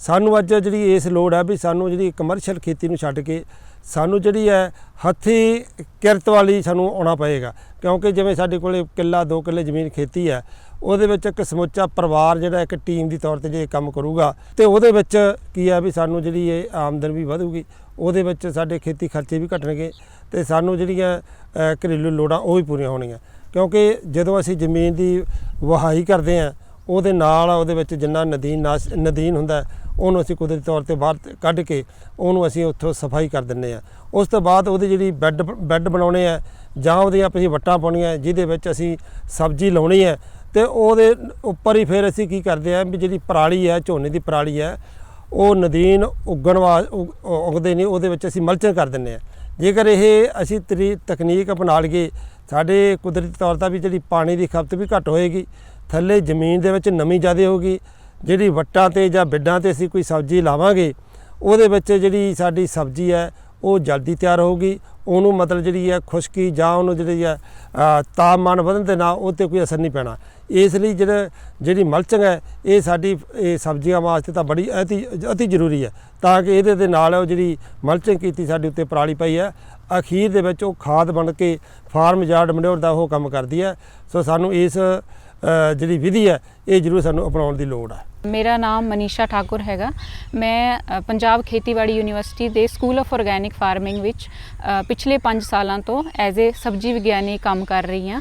ਸਾਨੂੰ ਅੱਜ ਜਿਹੜੀ ਇਸ ਲੋੜ ਹੈ ਵੀ ਸਾਨੂੰ ਜਿਹੜੀ ਕਮਰਸ਼ੀਅਲ ਖੇਤੀ ਨੂੰ ਛੱਡ ਕੇ ਸਾਨੂੰ ਜਿਹੜੀ ਹੈ ਹੱਥੀ ਕਿਰਤ ਵਾਲੀ ਸਾਨੂੰ ਆਉਣਾ ਪਏਗਾ। ਕਿਉਂਕਿ ਜਿਵੇਂ ਸਾਡੇ ਕੋਲੇ ਕਿੱਲਾ 2 ਕਿੱਲੇ ਜ਼ਮੀਨ ਖੇਤੀ ਹੈ ਉਹਦੇ ਵਿੱਚ ਇੱਕ ਸਮੁੱਚਾ ਪਰਿਵਾਰ ਜਿਹੜਾ ਇੱਕ ਟੀਮ ਦੀ ਤੌਰ ਤੇ ਜੇ ਕੰਮ ਕਰੂਗਾ, ਤੇ ਉਹਦੇ ਵਿੱਚ ਕੀ ਹੈ ਵੀ ਸਾਨੂੰ ਜਿਹੜੀ ਇਹ ਆਮਦਨ ਵੀ ਵਧੂਗੀ, ਉਹਦੇ ਵਿੱਚ ਸਾਡੇ ਖੇਤੀ ਖਰਚੇ ਵੀ ਘਟਣਗੇ ਤੇ ਸਾਨੂੰ ਜਿਹੜੀਆਂ ਘਰੇਲੂ ਲੋੜਾਂ ਉਹ ਵੀ ਪੂਰੀਆਂ ਹੋਣਗੀਆਂ। ਕਿਉਂਕਿ ਜਦੋਂ ਅਸੀਂ ਜ਼ਮੀਨ ਦੀ ਵਹਾਈ ਕਰਦੇ ਹਾਂ, ਉਹਦੇ ਨਾਲ ਉਹਦੇ ਵਿੱਚ ਜਿੰਨਾ ਨਦੀਨ ਨਾਸ, ਨਦੀਨ ਹੁੰਦਾ, ਉਹਨੂੰ ਅਸੀਂ ਕੁਦਰਤੀ ਤੌਰ ਤੇ ਬਾਹਰ ਕੱਢ ਕੇ ਉਹਨੂੰ ਅਸੀਂ ਉੱਥੋਂ ਸਫ਼ਾਈ ਕਰ ਦਿੰਨੇ ਆ ਉਸ ਤੋਂ ਬਾਅਦ ਉਹਦੀ ਜਿਹੜੀ ਬੈੱਡ ਬੈੱਡ ਬਣਾਉਣੇ ਆ ਜਾਂ ਉਹਦੀਆਂ ਅਸੀਂ ਵੱਟਾਂ ਪਾਉਣੀਆਂ, ਜਿਹਦੇ ਵਿੱਚ ਅਸੀਂ ਸਬਜ਼ੀ ਲਾਉਣੀ ਹੈ ਤੇ ਉਹਦੇ ਉੱਪਰ ਹੀ ਫਿਰ ਅਸੀਂ ਕੀ ਕਰਦੇ ਆ, ਵੀ ਜਿਹੜੀ ਪਰਾਲੀ ਹੈ, ਝੋਨੇ ਦੀ ਪਰਾਲੀ ਹੈ, ਉਹ ਨਦੀਨ ਉਗਣ ਵਾ ਉਗ- ਉਗਦੇ ਨੇ, ਉਹਦੇ ਵਿੱਚ ਅਸੀਂ ਮਲਚਿੰਗ ਕਰ ਦਿੰਨੇ ਆ। ਜੇਕਰ ਇਹ ਅਸੀਂ ਤਰੀ, ਤਕਨੀਕ ਅਪਣਾ ਲਈਏ, ਸਾਡੇ ਕੁਦਰਤੀ ਤੌਰ ਤੇ ਵੀ ਜਿਹੜੀ ਪਾਣੀ ਦੀ ਖਪਤ ਵੀ ਘੱਟ ਹੋਏਗੀ, ਥੱਲੇ ਜ਼ਮੀਨ ਦੇ ਵਿੱਚ ਨਮੀ ਜ਼ਿਆਦਾ ਹੋਗੀ ਜਿਹੜੀ ਵੱਟਾਂ ਤੇ ਜਾਂ ਬਿੱਡਾਂ ਤੇ ਅਸੀਂ ਕੋਈ ਸਬਜ਼ੀ ਲਾਵਾਂਗੇ, ਉਹਦੇ ਵਿੱਚ ਜਿਹੜੀ ਸਾਡੀ ਸਬਜ਼ੀ ਹੈ ਉਹ ਜਲਦੀ ਤਿਆਰ ਹੋਊਗੀ। ਉਹਨੂੰ ਮਤਲਬ ਜਿਹੜੀ ਹੈ ਖੁਸ਼ਕੀ ਜਾਂ ਉਹਨੂੰ ਜਿਹੜੀ ਹੈ ਤਾਪਮਾਨ ਵਧਣ ਦੇ ਨਾਲ ਉਹ ਤੇ ਕੋਈ ਅਸਰ ਨਹੀਂ ਪੈਣਾ। ਇਸ ਲਈ ਜਿਹੜਾ, ਜਿਹੜੀ ਮਲਚਿੰਗ ਹੈ, ਇਹ ਸਾਡੀ, ਇਹ ਸਬਜ਼ੀਆਂ ਵਾਸਤੇ ਤਾਂ ਬੜੀ ਅਤੀ ਅਤੀ ਜ਼ਰੂਰੀ ਹੈ। ਤਾਂ ਕਿ ਇਹਦੇ ਦੇ ਨਾਲ ਉਹ ਜਿਹੜੀ ਮਲਚਿੰਗ ਕੀਤੀ ਸਾਡੇ ਉੱਤੇ ਪਰਾਲੀ ਪਈ ਹੈ, ਅਖੀਰ ਦੇ ਵਿੱਚ ਉਹ ਖਾਦ ਬਣ ਕੇ ਫਾਰਮ ਯਾਰਡ ਮਨਿਓਰ ਦਾ ਉਹ ਕੰਮ ਕਰਦੀ ਹੈ। ਸੋ ਸਾਨੂੰ ਇਸ ਜਿਹੜੀ ਵਿਧੀ ਹੈ, ਇਹ ਜ਼ਰੂਰ ਸਾਨੂੰ ਅਪਣਾਉਣ ਦੀ ਲੋੜ ਹੈ। ਮੇਰਾ ਨਾਮ ਮਨੀਸ਼ਾ ਠਾਕੁਰ ਹੈਗਾ। ਮੈਂ ਪੰਜਾਬ ਖੇਤੀਬਾੜੀ ਯੂਨੀਵਰਸਿਟੀ ਦੇ ਸਕੂਲ ਆਫ ਆਰਗੈਨਿਕ ਫਾਰਮਿੰਗ ਵਿੱਚ ਪਿਛਲੇ 5 ਸਾਲਾਂ ਤੋਂ ਐਜ਼ ਅ ਸਬਜੀ ਵਿਗਿਆਨੀ ਕੰਮ ਕਰ ਰਹੀ ਹਾਂ।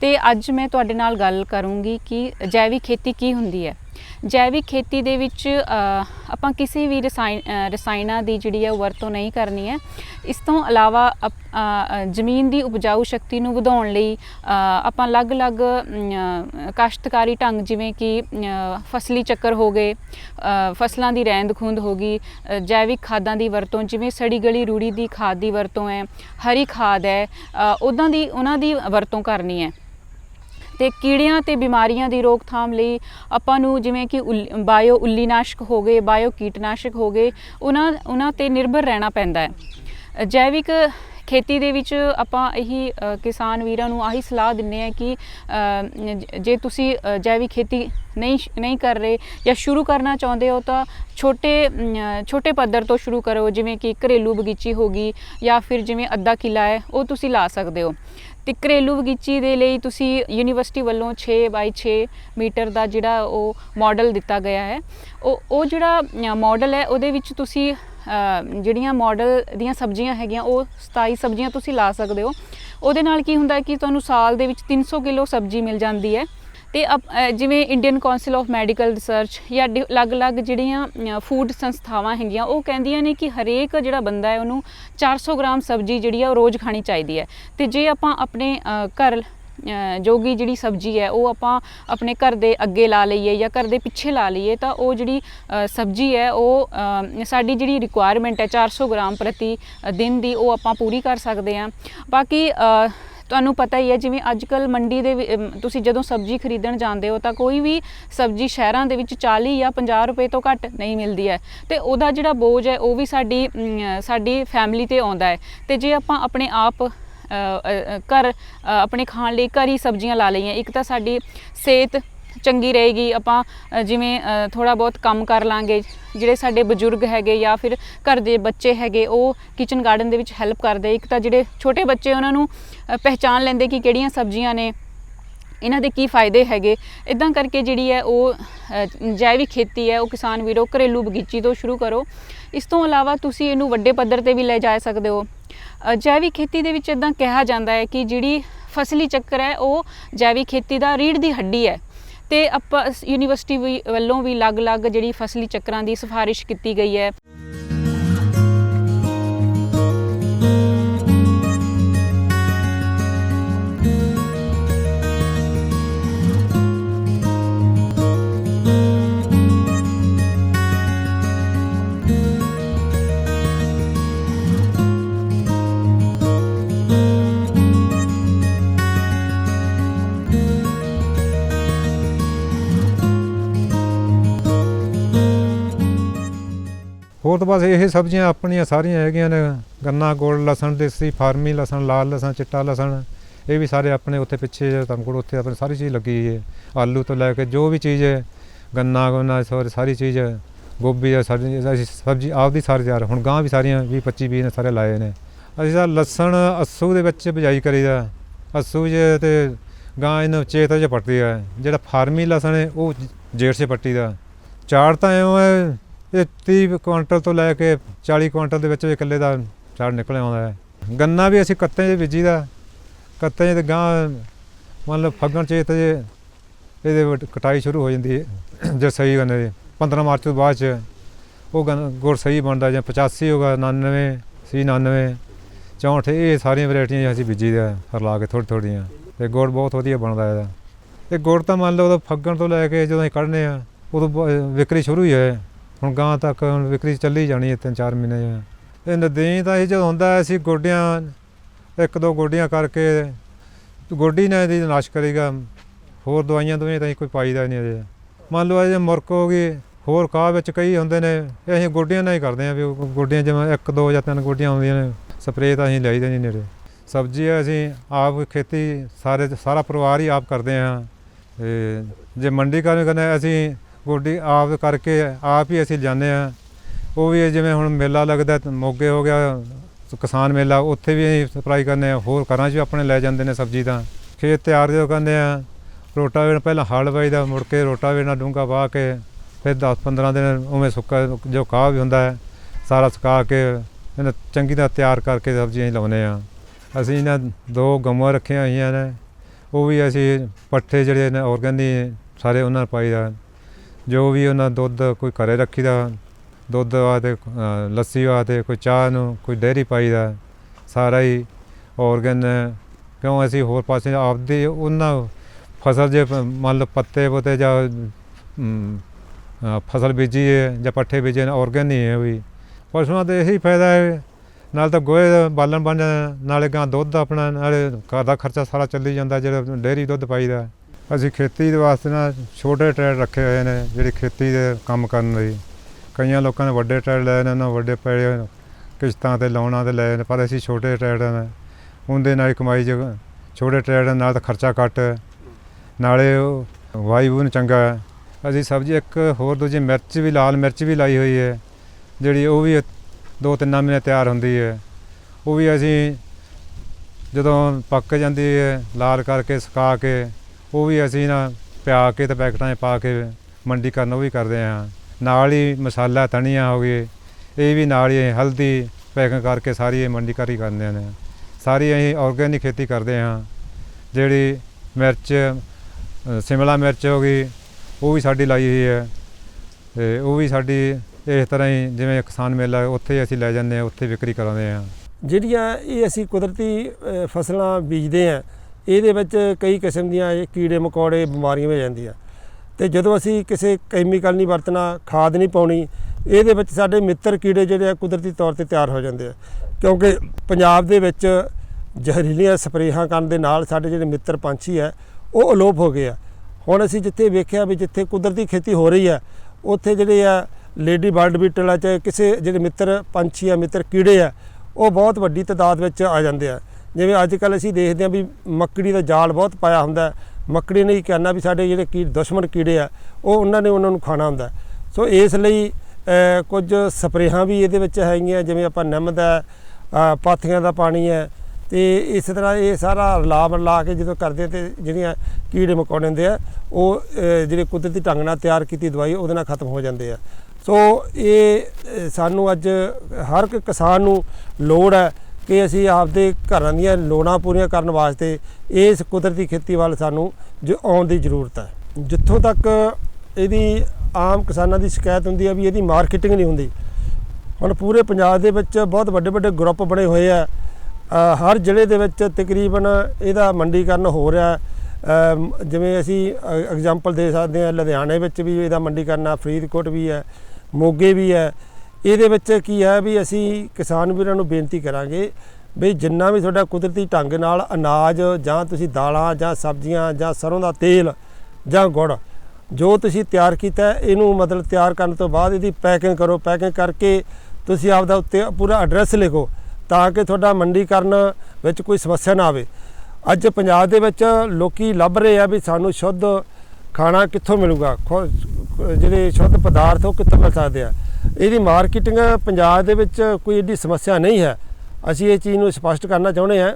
ਤੇ ਅੱਜ ਮੈਂ ਤੁਹਾਡੇ ਨਾਲ ਗੱਲ ਕਰੂੰਗੀ ਕਿ ਜੈਵਿਕ ਖੇਤੀ ਕੀ ਹੁੰਦੀ ਹੈ। ਜੈਵਿਕ ਖੇਤੀ ਦੇ ਵਿੱਚ ਆਪਾਂ ਕਿਸੇ ਵੀ ਰਸਾਇਣ ਰਸਾਇਣਾਂ ਦੀ ਜਿਹੜੀ ਹੈ ਉਹ ਵਰਤੋਂ ਨਹੀਂ ਕਰਨੀ ਹੈ। ਇਸ ਤੋਂ ਇਲਾਵਾ ਅਪ- ਜ਼ਮੀਨ ਦੀ ਉਪਜਾਊ ਸ਼ਕਤੀ ਨੂੰ ਵਧਾਉਣ ਲਈ ਆਪਾਂ ਅਲੱਗ-ਅਲੱਗ ਕਾਸ਼ਤਕਾਰੀ ਢੰਗ ਜਿਵੇਂ ਕਿ ਫਸਲੀ ਚੱਕਰ ਹੋ ਗਏ ਫਸਲਾਂ ਦੀ ਰਹਿੰਦ ਖੂੰਦ ਹੋ ਗਈ ਜੈਵਿਕ ਖਾਦਾਂ ਦੀ ਵਰਤੋਂ ਜਿਵੇਂ ਸੜੀ ਗਲੀ ਰੂੜੀ ਦੀ ਖਾਦ ਦੀ ਵਰਤੋਂ ਹੈ, ਹਰੀ ਖਾਦ ਹੈ ਉਦਾਂ ਦੀ ਉਹਨਾਂ ਦੀ ਵਰਤੋਂ ਕਰਨੀ ਹੈ। ਤੇ ਕੀੜਿਆਂ ਤੇ ਬਿਮਾਰੀਆਂ ਦੀ ਰੋਕਥਾਮ ਲਈ ਆਪਾਂ ਨੂੰ ਜਿਵੇਂ ਕਿ ਉੱਲ- ਬਾਇਓ ਉੱਲੀਨਾਸ਼ਕ ਹੋ ਗਏ, ਬਾਇਓ ਕੀਟਨਾਸ਼ਕ ਹੋ ਗਏ, ਉਹਨਾਂ ਉਹਨਾਂ ਤੇ ਨਿਰਭਰ ਰਹਿਣਾ ਪੈਂਦਾ ਹੈ। ਜੈਵਿਕ ਖੇਤੀ ਦੇ ਵਿੱਚ ਆਪਾਂ ਇਹੀ ਕਿਸਾਨ ਵੀਰਾਂ ਨੂੰ ਆਹੀ ਸਲਾਹ ਦਿੰਨੇ ਆ ਕਿ ਜੇ ਤੁਸੀਂ ਜੈਵਿਕ ਖੇਤੀ ਨਹੀਂ ਨਹੀਂ ਕਰ ਰਹੇ ਜਾਂ ਸ਼ੁਰੂ ਕਰਨਾ ਚਾਹੁੰਦੇ ਹੋ ਤਾਂ ਛੋਟੇ ਛੋਟੇ ਪੱਧਰ ਤੋਂ ਸ਼ੁਰੂ ਕਰੋ, ਜਿਵੇਂ ਕਿ ਘਰੇਲੂ ਬਗੀਚੀ ਹੋ ਗਈ ਜਾਂ ਫਿਰ ਜਿਵੇਂ ਅੱਧਾ ਕਿੱਲਾ ਹੈ, ਉਹ ਤੁਸੀਂ ਲਾ ਸਕਦੇ ਹੋ। ਤੇ ਘਰੇਲੂ ਬਗੀਚੀ ਦੇ ਲਈ ਤੁਸੀਂ ਯੂਨੀਵਰਸਿਟੀ ਵੱਲੋਂ 6 ਬਾਈ 6 ਮੀਟਰ ਦਾ ਜਿਹੜਾ ਉਹ ਮਾਡਲ ਦਿੱਤਾ ਗਿਆ ਹੈ। ਉਹ ਉਹ ਜਿਹੜਾ ਮਾਡਲ ਹੈ, ਉਹਦੇ ਵਿੱਚ ਤੁਸੀਂ ਜਿਹੜੀਆਂ ਮਾਡਲ ਦੀਆਂ ਸਬਜ਼ੀਆਂ ਹੈਗੀਆਂ, ਉਹ 27 ਸਬਜ਼ੀਆਂ ਤੁਸੀਂ ਲਾ ਸਕਦੇ ਹੋ। ਉਹਦੇ ਨਾਲ ਕੀ ਹੁੰਦਾ ਕਿ ਤੁਹਾਨੂੰ ਸਾਲ ਦੇ ਵਿੱਚ 300 ਕਿਲੋ ਸਬਜ਼ੀ ਮਿਲ ਜਾਂਦੀ ਹੈ। ਤੇ ਅਪ- ਜਿਵੇਂ Indian council of medical research ਜਾਂ ਡਿ- ਅਲੱਗ-ਅਲੱਗ ਜਿਹੜੀਆਂ ਫੂਡ ਸੰਸਥਾਵਾਂ ਹੈਗੀਆਂ, ਉਹ ਕਹਿੰਦੀਆਂ ਨੇ ਕਿ ਹਰੇਕ ਜਿਹੜਾ ਬੰਦਾ ਹੈ ਉਹਨੂੰ 400 ਗ੍ਰਾਮ ਸਬਜ਼ੀ ਜਿਹੜੀ ਆ ਉਹ ਰੋਜ਼ ਖਾਣੀ ਚਾਹੀਦੀ ਹੈ। ਤੇ ਜੇ ਆਪਾਂ ਆਪਣੇ ਘਰ ਜੋਗੀ ਜਿਹੜੀ ਸਬਜ਼ੀ ਹੈ ਉਹ ਆਪਾਂ ਆਪਣੇ ਘਰ ਦੇ ਅੱਗੇ ਲਾ ਲਈਏ ਜਾਂ ਘਰ ਦੇ ਪਿੱਛੇ ਲਾ ਲਈਏ ਤਾਂ ਉਹ ਜਿਹੜੀ ਸਬਜ਼ੀ ਹੈ ਉਹ ਸਾਡੀ ਜਿਹੜੀ ਰਿਕੁਆਇਰਮੈਂਟ ਹੈ 400 ਗ੍ਰਾਮ ਪ੍ਰਤੀ ਦਿਨ ਦੀ ਉਹ ਆਪਾਂ ਪੂਰੀ ਕਰ ਸਕਦੇ ਹਾਂ। ਬਾਕੀ ਤੁਹਾਨੂੰ ਪਤਾ ਹੀ ਹੈ, ਜਿਵੇਂ ਅੱਜ ਕੱਲ ਮੰਡੀ ਦੇ ਤੁਸੀਂ ਜਦੋਂ ਸਬਜ਼ੀ ਖਰੀਦਣ ਜਾਂਦੇ ਹੋ ਤਾਂ ਕੋਈ ਵੀ ਸਬਜ਼ੀ ਸ਼ਹਿਰਾਂ ਦੇ ਵਿੱਚ 40 ਜਾਂ 50 ਰੁਪਏ ਤੋਂ ਘੱਟ ਨਹੀਂ ਮਿਲਦੀ ਹੈ। ਤੇ ਉਹਦਾ ਜਿਹੜਾ ਬੋਝ ਹੈ, ਉਹ ਵੀ ਸਾਡੀ ਸਾਡੀ ਫੈਮਿਲੀ ਤੇ ਆਉਂਦਾ ਹੈ। ਤੇ ਜੇ ਆਪਾਂ ਆਪਣੇ ਆਪ ਘਰ ਆਪਣੇ ਖਾਣ ਲਈ ਘਰ ਹੀ ਸਬਜ਼ੀਆਂ ਲਾ ਲਈਆਂ, ਇੱਕ ਤਾਂ ਸਾਡੀ ਸਿਹਤ ਚੰਗੀ ਰਹੇਗੀ ਆਪਾਂ ਜਿਵੇਂ ਥੋੜਾ ਬਹੁਤ ਕੰਮ ਕਰ ਲਾਂਗੇ ਜਿਹੜੇ ਸਾਡੇ ਬਜ਼ੁਰਗ ਹੈਗੇ ਜਾਂ ਫਿਰ ਘਰ ਦੇ ਬੱਚੇ ਹੈਗੇ ਉਹ ਕਿਚਨ ਗਾਰਡਨ ਦੇ ਵਿੱਚ ਹੈਲਪ ਕਰਦੇ ਇੱਕ ਤਾਂ ਜਿਹੜੇ ਛੋਟੇ ਬੱਚੇ ਉਹਨਾਂ ਨੂੰ ਅ, ਪਹਿਚਾਣ ਲੈਂਦੇ ਕਿ ਕਿਹੜੀਆਂ ਸਬਜ਼ੀਆਂ ਨੇ ਇਹਨਾਂ ਦੇ ਕੀ ਫਾਇਦੇ ਹੈਗੇ। ਇਦਾਂ ਕਰਕੇ ਜਿਹੜੀ ਹੈ ਉਹ ਜੈਵਿਕ ਖੇਤੀ ਹੈ ਉਹ ਕਿਸਾਨ ਵੀਰੋ ਘਰੇਲੂ ਬਗੀਚੀ ਤੋਂ ਸ਼ੁਰੂ ਕਰੋ। ਇਸ ਤੋਂ ਇਲਾਵਾ ਤੁਸੀਂ ਇਹਨੂੰ ਵੱਡੇ ਪੱਧਰ ਤੇ ਵੀ ਲੈ ਜਾ ਸਕਦੇ ਹੋ। ਜੈਵਿਕ ਖੇਤੀ ਦੇ ਵਿੱਚ ਇਦਾਂ ਕਿਹਾ ਜਾਂਦਾ ਹੈ ਕਿ ਜਿਹੜੀ ਫਸਲੀ ਚੱਕਰ ਹੈ ਉਹ ਜੈਵਿਕ ਖੇਤੀ ਦਾ ਰੀੜ ਦੀ ਹੱਡੀ ਹੈ। ਤੇ ਆਪਾਂ ਯੂਨੀਵਰਸਿਟੀ ਵੀ ਵੱਲੋਂ ਵੀ ਅਲੱਗ-ਅਲੱਗ ਜਿਹੜੀ ਫਸਲੀ ਚੱਕਰਾਂ ਦੀ ਸਿਫਾਰਿਸ਼ ਕੀਤੀ ਗਈ ਹੈ। ਹੋਰ ਤਾਂ ਬਸ ਇਹ ਸਬਜ਼ੀਆਂ ਆਪਣੀਆਂ ਸਾਰੀਆਂ ਹੈਗੀਆਂ ਨੇ। ਗੰਨਾ, ਗੁੜ, ਲਸਣ, ਦੇਸੀ, ਫਾਰਮੀ ਲਸਣ, ਲਾਲ ਲਸਣ, ਚਿੱਟਾ ਲਸਣ, ਇਹ ਵੀ ਸਾਰੇ ਆਪਣੇ ਉੱਥੇ ਪਿੱਛੇ ਧਰਮਕੋਟ ਉੱਥੇ ਆਪਣੇ ਸਾਰੀ ਚੀਜ਼ ਲੱਗੀ ਹੋਈ ਹੈ। ਆਲੂ ਤੋਂ ਲੈ ਕੇ ਜੋ ਵੀ ਚੀਜ਼ ਹੈ, ਗੰਨਾ ਗੰਨਾ ਸਾਰੀ ਸਾਰੀ ਚੀਜ਼ ਹੈ। ਗੋਭੀ ਹੈ, ਸਾਰੀ ਅਸੀਂ ਸਬਜ਼ੀ ਆਪਦੀ ਸਾਰੇ ਤਿਆਰ ਹੁਣ ਗਾਂ ਵੀ ਸਾਰੀਆਂ 20 25 20 ਨੇ ਸਾਰੇ ਲਾਏ ਨੇ। ਅਸੀਂ ਤਾਂ ਲਸਣ ਅੱਸੂ ਦੇ ਵਿੱਚ ਬਿਜਾਈ ਕਰੀਦਾ ਅੱਸੂ ਜੇ ਤੇ ਗਾਂ ਇਹਨੂੰ ਚੇਤ ਚ ਪੱਟਦੀ ਹੈ। ਜਿਹੜਾ ਫਾਰਮੀ ਲਸਣ ਹੈ, ਉਹ ਜੇਠ 'ਚ ਪੱਟੀ ਦਾ। ਚਾਰ ਤਾਂ ਐਵੇਂ ਹੈ ਇਹ 30 ਕੁਇੰਟਲ ਤੋਂ ਲੈ ਕੇ 40 ਕੁਇੰਟਲ ਦੇ ਵਿੱਚ ਇਕੱਲੇ ਦਾ ਝਾੜ ਨਿਕਲ ਆਉਂਦਾ ਹੈ। ਗੰਨਾ ਵੀ ਅਸੀਂ ਕੱਤੇ 'ਚ ਬੀਜੀ ਦਾ ਕੱਤੇ 'ਚ ਤੇ ਗਾਂ, ਮੰਨ ਲਓ ਫੱਗਣ ਚੇਤ ਜੇ ਇਹਦੇ ਵਿੱਚ ਕਟਾਈ ਸ਼ੁਰੂ ਹੋ ਜਾਂਦੀ ਹੈ, ਜੇ ਸਹੀ ਗੰਨੇ ਦੀ। 15 ਮਾਰਚ ਤੋਂ ਬਾਅਦ ਚ ਉਹ ਗੁੜ ਸਹੀ ਬਣਦਾ ਜਾਂ 85 ਹੋਗਾ 99 ਸੀ 99 64 ਇਹ ਸਾਰੀਆਂ ਵੈਰਾਈਟੀਆਂ ਅਸੀਂ ਬੀਜੀ ਦਾ ਹਰ ਕੇ ਥੋੜੀ ਥੋੜੀਆਂ ਤੇ ਗੁੜ ਬਹੁਤ ਵਧੀਆ ਬਣਦਾ ਇਹਦਾ। ਇਹ ਗੁੜ ਤਾਂ ਮੰਨ ਲਓ ਉਦੋਂ ਫੱਗਣ ਤੋਂ ਲੈ ਕੇ ਜਦੋਂ ਅਸੀਂ ਕੱਢਨੇ ਆ, ਉਦੋਂ ਬ- ਵਿਕਰੀ ਸ਼ੁਰੂ ਹੀ ਹੋਏ। ਹੁਣ ਗਾਂ ਤੱਕ ਹੁਣ ਵਿਕਰੀ ਚੱਲੀ ਜਾਣੀ ਹੈ ਤਿੰਨ ਚਾਰ ਮਹੀਨੇ ਇਹ ਨਦੀਂ ਤਾਂ ਇਹ ਜਦੋਂ ਹੁੰਦਾ ਅਸੀਂ ਗੋਡਿਆਂ, ਇੱਕ ਦੋ ਗੋਡੀਆਂ ਕਰਕੇ ਗੋਡੀ ਨਾਲ ਇਹਦੀ ਨਾਸ਼ ਕਰੇਗਾ ਹੋਰ ਦਵਾਈਆਂ ਦਵਾਈਆਂ ਤਾਂ ਅਸੀਂ ਕੋਈ ਪਾਈਦਾ ਨਹੀਂ ਅਜੇ। ਮੰਨ ਲਓ ਅਜੇ ਮੁਰਕ ਹੋ ਗਈ, ਹੋਰ ਕਾਹ ਵਿੱਚ ਕਈ ਹੁੰਦੇ ਨੇ, ਇਹ ਅਸੀਂ ਗੋਡੀਆਂ ਨਾਲ ਹੀ ਕਰਦੇ ਹਾਂ ਵੀ ਗੋਡੀਆਂ ਜਿਵੇਂ ਇੱਕ, ਦੋ ਜਾਂ ਤਿੰਨ ਗੋਡੀਆਂ ਹੁੰਦੀਆਂ ਨੇ, ਸਪਰੇਅ ਤਾਂ ਅਸੀਂ ਲਈਦਾ ਨਹੀਂ ਨੇੜੇ। ਸਬਜ਼ੀ ਅਸੀਂ ਆਪ ਖੇਤੀ, ਸਾਰੇ, ਸਾਰਾ ਪਰਿਵਾਰ ਹੀ ਆਪ ਕਰਦੇ ਹਾਂ ਤੇ ਜੇ ਮੰਡੀ ਕਰਨ ਕਰਨਾ ਅਸੀਂ ਗੋਡੀ ਆਪ ਕਰਕੇ ਆਪ ਹੀ ਅਸੀਂ ਜਾਂਦੇ ਹਾਂ। ਉਹ ਵੀ ਜਿਵੇਂ ਹੁਣ ਮੇਲਾ ਲੱਗਦਾ, ਮੋਗੇ ਹੋ ਗਿਆ, ਕਿਸਾਨ ਮੇਲਾ, ਉੱਥੇ ਵੀ ਅਸੀਂ ਸਪਲਾਈ ਕਰਨੇ ਆ ਹੋਰ ਘਰਾਂ 'ਚ ਵੀ ਆਪਣੇ ਲੈ ਜਾਂਦੇ ਨੇ ਸਬਜ਼ੀ ਤਾਂ। ਖੇਤ ਤਿਆਰ ਜਦੋਂ ਕਰਨੇ ਆ ਰੋਟਾਵੇਟਰ ਪਹਿਲਾਂ ਹਲ ਵਾਈਦਾ ਮੁੜ ਕੇ ਰੋਟਾਵੇਟਰ ਨਾਲ ਡੂੰਘਾ ਵਾਹ ਕੇ, ਫਿਰ 10-15 ਦਿਨ ਉਵੇਂ ਸੁੱਕਾ ਜੋ ਕਾਹ ਵੀ ਹੁੰਦਾ ਹੈ, ਸਾਰਾ ਸੁਕਾ ਕੇ, ਇਹਨਾਂ ਚੰਗੀ ਤਰ੍ਹਾਂ ਤਿਆਰ ਕਰਕੇ ਸਬਜ਼ੀਆਂ ਹੀ ਲਾਉਨੇ ਆ ਅਸੀਂ ਇਹਨਾਂ ਦੋ ਗਊਆਂ ਰੱਖੀਆਂ ਹੋਈਆਂ ਨੇ। ਉਹ ਵੀ ਅਸੀਂ ਪੱਠੇ ਜਿਹੜੇ ਨੇ ਆਰਗੈਨਿਕ ਸਾਰੇ ਉਹਨਾਂ ਨੂੰ ਪਾਈਦਾ ਜੋ ਵੀ ਉਹਨਾਂ ਦੁੱਧ ਕੋਈ ਘਰੇ ਰੱਖੀਦਾ ਦੁੱਧ ਵਾਸਤੇ ਅ, ਲੱਸੀ ਵਾਸਤੇ ਕੋਈ ਚਾਹ ਨੂੰ ਕੋਈ ਡੇਅਰੀ ਪਾਈਦਾ ਸਾਰਾ ਹੀ ਆਰਗਨ ਕਿਉਂ ਅਸੀਂ ਹੋਰ ਪਾਸੇ ਆਪਦੇ ਉਹਨਾਂ ਫਸਲ ਜੇ ਮੰਨ ਲਓ ਪੱਤੇ ਪੁੱਤੇ ਜਾਂ ਫਸਲ ਬੀਜੀ ਹੈ ਜਾਂ ਪੱਠੇ ਬੀਜੇ ਨੇ ਆਰਗਨ ਹੀ ਹੈ ਵੀ। ਪਸ਼ੂਆਂ ਦਾ ਇਹੀ ਫਾਇਦਾ ਹੈ ਨਾਲ ਤਾਂ ਗੋਹੇ ਬਾਲਣ ਬਣ ਜਾਂਦਾ ਨਾਲੇ ਗਾਂ ਦੁੱਧ ਆਪਣਾ ਨਾਲੇ ਘਰ ਦਾ ਖਰਚਾ ਸਾਰਾ ਚੱਲੀ ਜਾਂਦਾ ਜਿਹੜਾ ਡੇਅਰੀ ਦੁੱਧ ਪਾਈਦਾ। ਅਸੀਂ ਖੇਤੀ ਦੇ ਵਾਸਤੇ ਨਾ ਛੋਟੇ ਟਰੈਕਟਰ ਰੱਖੇ ਹੋਏ ਨੇ, ਜਿਹੜੀ ਖੇਤੀ ਦੇ ਕੰਮ ਕਰਨ ਲਈ। ਕਈਆਂ ਲੋਕਾਂ ਨੇ ਵੱਡੇ ਟਰੈਕਟਰ ਲਏ ਨੇ, ਉਹਨਾਂ ਵੱਡੇ ਪਏ ਕਿਸ਼ਤਾਂ ਤੇ ਲੋਨਾਂ ਤੇ ਲਏ ਨੇ, ਪਰ ਅਸੀਂ ਛੋਟੇ ਟਰੈਕਟਰ ਨੇ। ਉਹਦੇ ਨਾਲ ਹੀ ਕਮਾਈ ਜ ਛੋਟੇ ਟਰੈਕਟਰ ਨਾਲ ਤਾਂ ਖਰਚਾ ਘੱਟ ਨਾਲੇ ਉਹ ਵਾਈ ਵੂਨ ਚੰਗਾ ਹੈ। ਅਸੀਂ ਸਬਜ਼ੀ ਇੱਕ ਹੋਰ ਦੂਜੀ ਮਿਰਚ ਵੀ, ਲਾਲ ਮਿਰਚ ਵੀ ਲਾਈ ਹੋਈ ਹੈ, ਜਿਹੜੀ ਉਹ ਵੀ ਦੋ ਤਿੰਨ ਮਹੀਨੇ ਤਿਆਰ ਹੁੰਦੀ ਹੈ। ਉਹ ਵੀ ਅਸੀਂ ਜਦੋਂ ਪੱਕ ਜਾਂਦੀ ਹੈ, ਲਾਲ ਕਰਕੇ ਸੁਕਾ ਕੇ ਉਹ ਵੀ ਅਸੀਂ ਨਾ ਪਿਆ ਕੇ ਤੇ ਪੈਕਟਾਂ 'ਚ ਪਾ ਕੇ ਮੰਡੀ ਕਰਨ ਉਹ ਵੀ ਕਰਦੇ ਹਾਂ ਨਾਲ ਹੀ ਮਸਾਲਾ, ਧਨੀਆ ਹੋ ਗਏ, ਇਹ ਵੀ ਨਾਲ ਹੀ ਹਲਦੀ ਪੈਕਿੰਗ ਕਰਕੇ ਸਾਰੀ ਇਹ ਮੰਡੀ ਕਰੀ ਕਰਦੇ ਨੇ। ਸਾਰੀ ਅਸੀਂ ਆਰਗੈਨਿਕ ਖੇਤੀ ਕਰਦੇ ਹਾਂ। ਜਿਹੜੀ ਮਿਰਚ ਸ਼ਿਮਲਾ ਮਿਰਚ ਹੋ ਗਈ, ਉਹ ਵੀ ਸਾਡੀ ਲਾਈ ਹੋਈ ਹੈ। ਤੇ ਉਹ ਵੀ ਸਾਡੀ ਇਸ ਤਰ੍ਹਾਂ ਹੀ ਜਿਵੇਂ ਕਿਸਾਨ ਮੇਲਾ ਉੱਥੇ ਅਸੀਂ ਲੈ ਜਾਂਦੇ ਹਾਂ, ਉੱਥੇ ਵਿਕਰੀ ਕਰਾਉਂਦੇ ਹਾਂ। ਜਿਹੜੀਆਂ ਇਹ ਅਸੀਂ ਕੁਦਰਤੀ ਫਸਲਾਂ ਬੀਜਦੇ ਆ ਇਹਦੇ ਵਿੱਚ ਕਈ ਕਿਸਮ ਦੀਆਂ ਇਹ ਕੀੜੇ ਮਕੌੜੇ ਬਿਮਾਰੀਆਂ ਹੋ ਜਾਂਦੀਆਂ। ਤੇ ਜਦੋਂ ਅਸੀਂ ਕਿਸੇ ਕੈਮੀਕਲ ਨਹੀਂ ਵਰਤਣਾ, ਖਾਦ ਨਹੀਂ ਪਾਉਣੀ, ਇਹਦੇ ਵਿੱਚ ਸਾਡੇ ਮਿੱਤਰ ਕੀੜੇ ਜਿਹੜੇ ਆ ਕੁਦਰਤੀ ਤੌਰ ਤੇ ਤਿਆਰ ਹੋ ਜਾਂਦੇ ਆ। ਕਿਉਂਕਿ ਪੰਜਾਬ ਦੇ ਵਿੱਚ ਜ਼ਹਿਰੀਲੀਆਂ ਸਪਰੇਹਾਂ ਕਰਨ ਦੇ ਨਾਲ ਸਾਡੇ ਜਿਹੜੇ ਮਿੱਤਰ ਪੰਛੀ ਆ, ਉਹ ਅਲੋਪ ਹੋ ਗਏ ਆ। ਹੁਣ ਅਸੀਂ ਜਿੱਥੇ ਵੇਖਿਆ ਵੀ ਜਿੱਥੇ ਕੁਦਰਤੀ ਖੇਤੀ ਹੋ ਰਹੀ ਆ, ਉੱਥੇ ਜਿਹੜੇ ਆ ਲੇਡੀ ਬਰਡ ਬੀਟਲ ਆ ਚਾਹੇ ਕਿਸੇ ਜਿਹੜੇ ਮਿੱਤਰ ਪੰਛੀ ਆ, ਮਿੱਤਰ ਕੀੜੇ ਆ, ਉਹ ਬਹੁਤ ਵੱਡੀ ਤਾਦਾਦ ਵਿੱਚ ਆ ਜਾਂਦੇ ਆ। ਜਿਵੇਂ ਅੱਜ ਕੱਲ ਅਸੀਂ ਦੇਖਦੇ ਹਾਂ ਵੀ ਮੱਕੜੀ ਦਾ ਜਾਲ ਬਹੁਤ ਪਾਇਆ ਹੁੰਦਾ ਮੱਕੜੀ ਨੇ ਹੀ ਕਹਿਣਾ ਵੀ ਸਾਡੇ ਜਿਹੜੇ ਕੀ ਦੁਸ਼ਮਣ ਕੀੜੇ ਆ, ਉਹ ਉਹਨਾਂ ਨੇ ਉਹਨਾਂ ਨੂੰ ਖਾਣਾ ਹੁੰਦਾ ਸੋ ਇਸ ਲਈ ਕੁਝ ਸਪਰੇਹਾਂ ਵੀ ਇਹਦੇ ਵਿੱਚ ਹੈਗੀਆਂ, ਜਿਵੇਂ ਆਪਾਂ ਨਿੰਮ ਦਾ ਪਾਥੀਆਂ ਦਾ ਪਾਣੀ ਹੈ। ਤੇ ਇਸ ਤਰ੍ਹਾਂ ਇਹ ਸਾਰਾ ਰਲਾਵ ਮਿਲਾ ਕੇ ਜਦੋਂ ਕਰਦੇ ਤੇ ਜਿਹੜੀਆਂ ਕੀੜੇ ਮਕੌੜੇ ਹੁੰਦੇ ਆ, ਉਹ ਜਿਹੜੇ ਕੁਦਰਤੀ ਢੰਗ ਨਾਲ ਤਿਆਰ ਕੀਤੀ ਦਵਾਈ, ਉਹਦੇ ਨਾਲ ਖਤਮ ਹੋ ਜਾਂਦੇ ਆ। ਸੋ ਇਹ ਸਾਨੂੰ ਅੱਜ ਹਰ ਇੱਕ ਕਿਸਾਨ ਨੂੰ ਲੋੜ ਹੈ ਕਿ ਅਸੀਂ ਆਪਦੇ ਘਰਾਂ ਦੀਆਂ ਲੋੜਾਂ ਪੂਰੀਆਂ ਕਰਨ ਵਾਸਤੇ ਇਸ ਕੁਦਰਤੀ ਖੇਤੀ ਵੱਲ ਸਾਨੂੰ ਜੋ ਆਉਣ ਦੀ ਜ਼ਰੂਰਤ ਹੈ। ਜਿੱਥੋਂ ਤੱਕ ਇਹਦੀ ਆਮ ਕਿਸਾਨਾਂ ਦੀ ਸ਼ਿਕਾਇਤ ਹੁੰਦੀ ਹੈ ਵੀ ਇਹਦੀ ਮਾਰਕੀਟਿੰਗ ਨਹੀਂ ਹੁੰਦੀ, ਹੁਣ ਪੂਰੇ ਪੰਜਾਬ ਦੇ ਵਿੱਚ ਬਹੁਤ ਵੱਡੇ ਵੱਡੇ ਗਰੁੱਪ ਬਣੇ ਹੋਏ ਆ। ਹਰ ਜ਼ਿਲ੍ਹੇ ਦੇ ਵਿੱਚ ਤਕਰੀਬਨ ਇਹਦਾ ਮੰਡੀਕਰਨ ਹੋ ਰਿਹਾ ਜਿਵੇਂ ਅਸੀਂ ਐਗਜ਼ਾਮਪਲ ਦੇ ਸਕਦੇ ਹਾਂ, ਲੁਧਿਆਣੇ ਵਿੱਚ ਵੀ ਇਹਦਾ ਮੰਡੀਕਰਨ ਆ, ਫਰੀਦਕੋਟ ਵੀ ਹੈ, ਮੋਗੇ ਵੀ ਹੈ। ਇਹਦੇ ਵਿੱਚ ਕੀ ਹੈ ਵੀ ਅਸੀਂ ਕਿਸਾਨ ਵੀਰਾਂ ਨੂੰ ਬੇਨਤੀ ਕਰਾਂਗੇ ਵੀ ਜਿੰਨਾ ਵੀ ਤੁਹਾਡਾ ਕੁਦਰਤੀ ਢੰਗ ਨਾਲ ਅਨਾਜ ਜਾਂ ਤੁਸੀਂ ਦਾਲਾਂ ਜਾਂ ਸਬਜ਼ੀਆਂ ਜਾਂ ਸਰੋਂ ਦਾ ਤੇਲ ਜਾਂ ਗੁੜ ਜੋ ਤੁਸੀਂ ਤਿਆਰ ਕੀਤਾ, ਇਹਨੂੰ ਮਤਲਬ ਤਿਆਰ ਕਰਨ ਤੋਂ ਬਾਅਦ ਇਹਦੀ ਪੈਕਿੰਗ ਕਰੋ। ਪੈਕਿੰਗ ਕਰਕੇ ਤੁਸੀਂ ਆਪਦਾ ਉੱਤੇ ਪੂਰਾ ਐਡਰੈਸ ਲਿਖੋ ਤਾਂ ਕਿ ਤੁਹਾਡਾ ਮੰਡੀਕਰਨ ਵਿੱਚ ਕੋਈ ਸਮੱਸਿਆ ਨਾ ਆਵੇ। ਅੱਜ ਪੰਜਾਬ ਦੇ ਵਿੱਚ ਲੋਕੀ ਲੱਭ ਰਹੇ ਆ ਵੀ ਸਾਨੂੰ ਸ਼ੁੱਧ ਖਾਣਾ ਕਿੱਥੋਂ ਮਿਲੂਗਾ? ਖੁ- ਜਿਹੜੇ ਸ਼ੁੱਧ ਪਦਾਰਥ ਉਹ ਕਿੱਥੋਂ ਮਿਲ ਸਕਦੇ ਆ? ਇਹਦੀ ਮਾਰਕੀਟਿੰਗ ਪੰਜਾਬ ਦੇ ਵਿੱਚ ਕੋਈ ਏਡੀ ਸਮੱਸਿਆ ਨਹੀਂ ਹੈ। ਅਸੀਂ ਇਹ ਚੀਜ਼ ਨੂੰ ਸਪਸ਼ਟ ਕਰਨਾ ਚਾਹੁੰਦੇ ਹਾਂ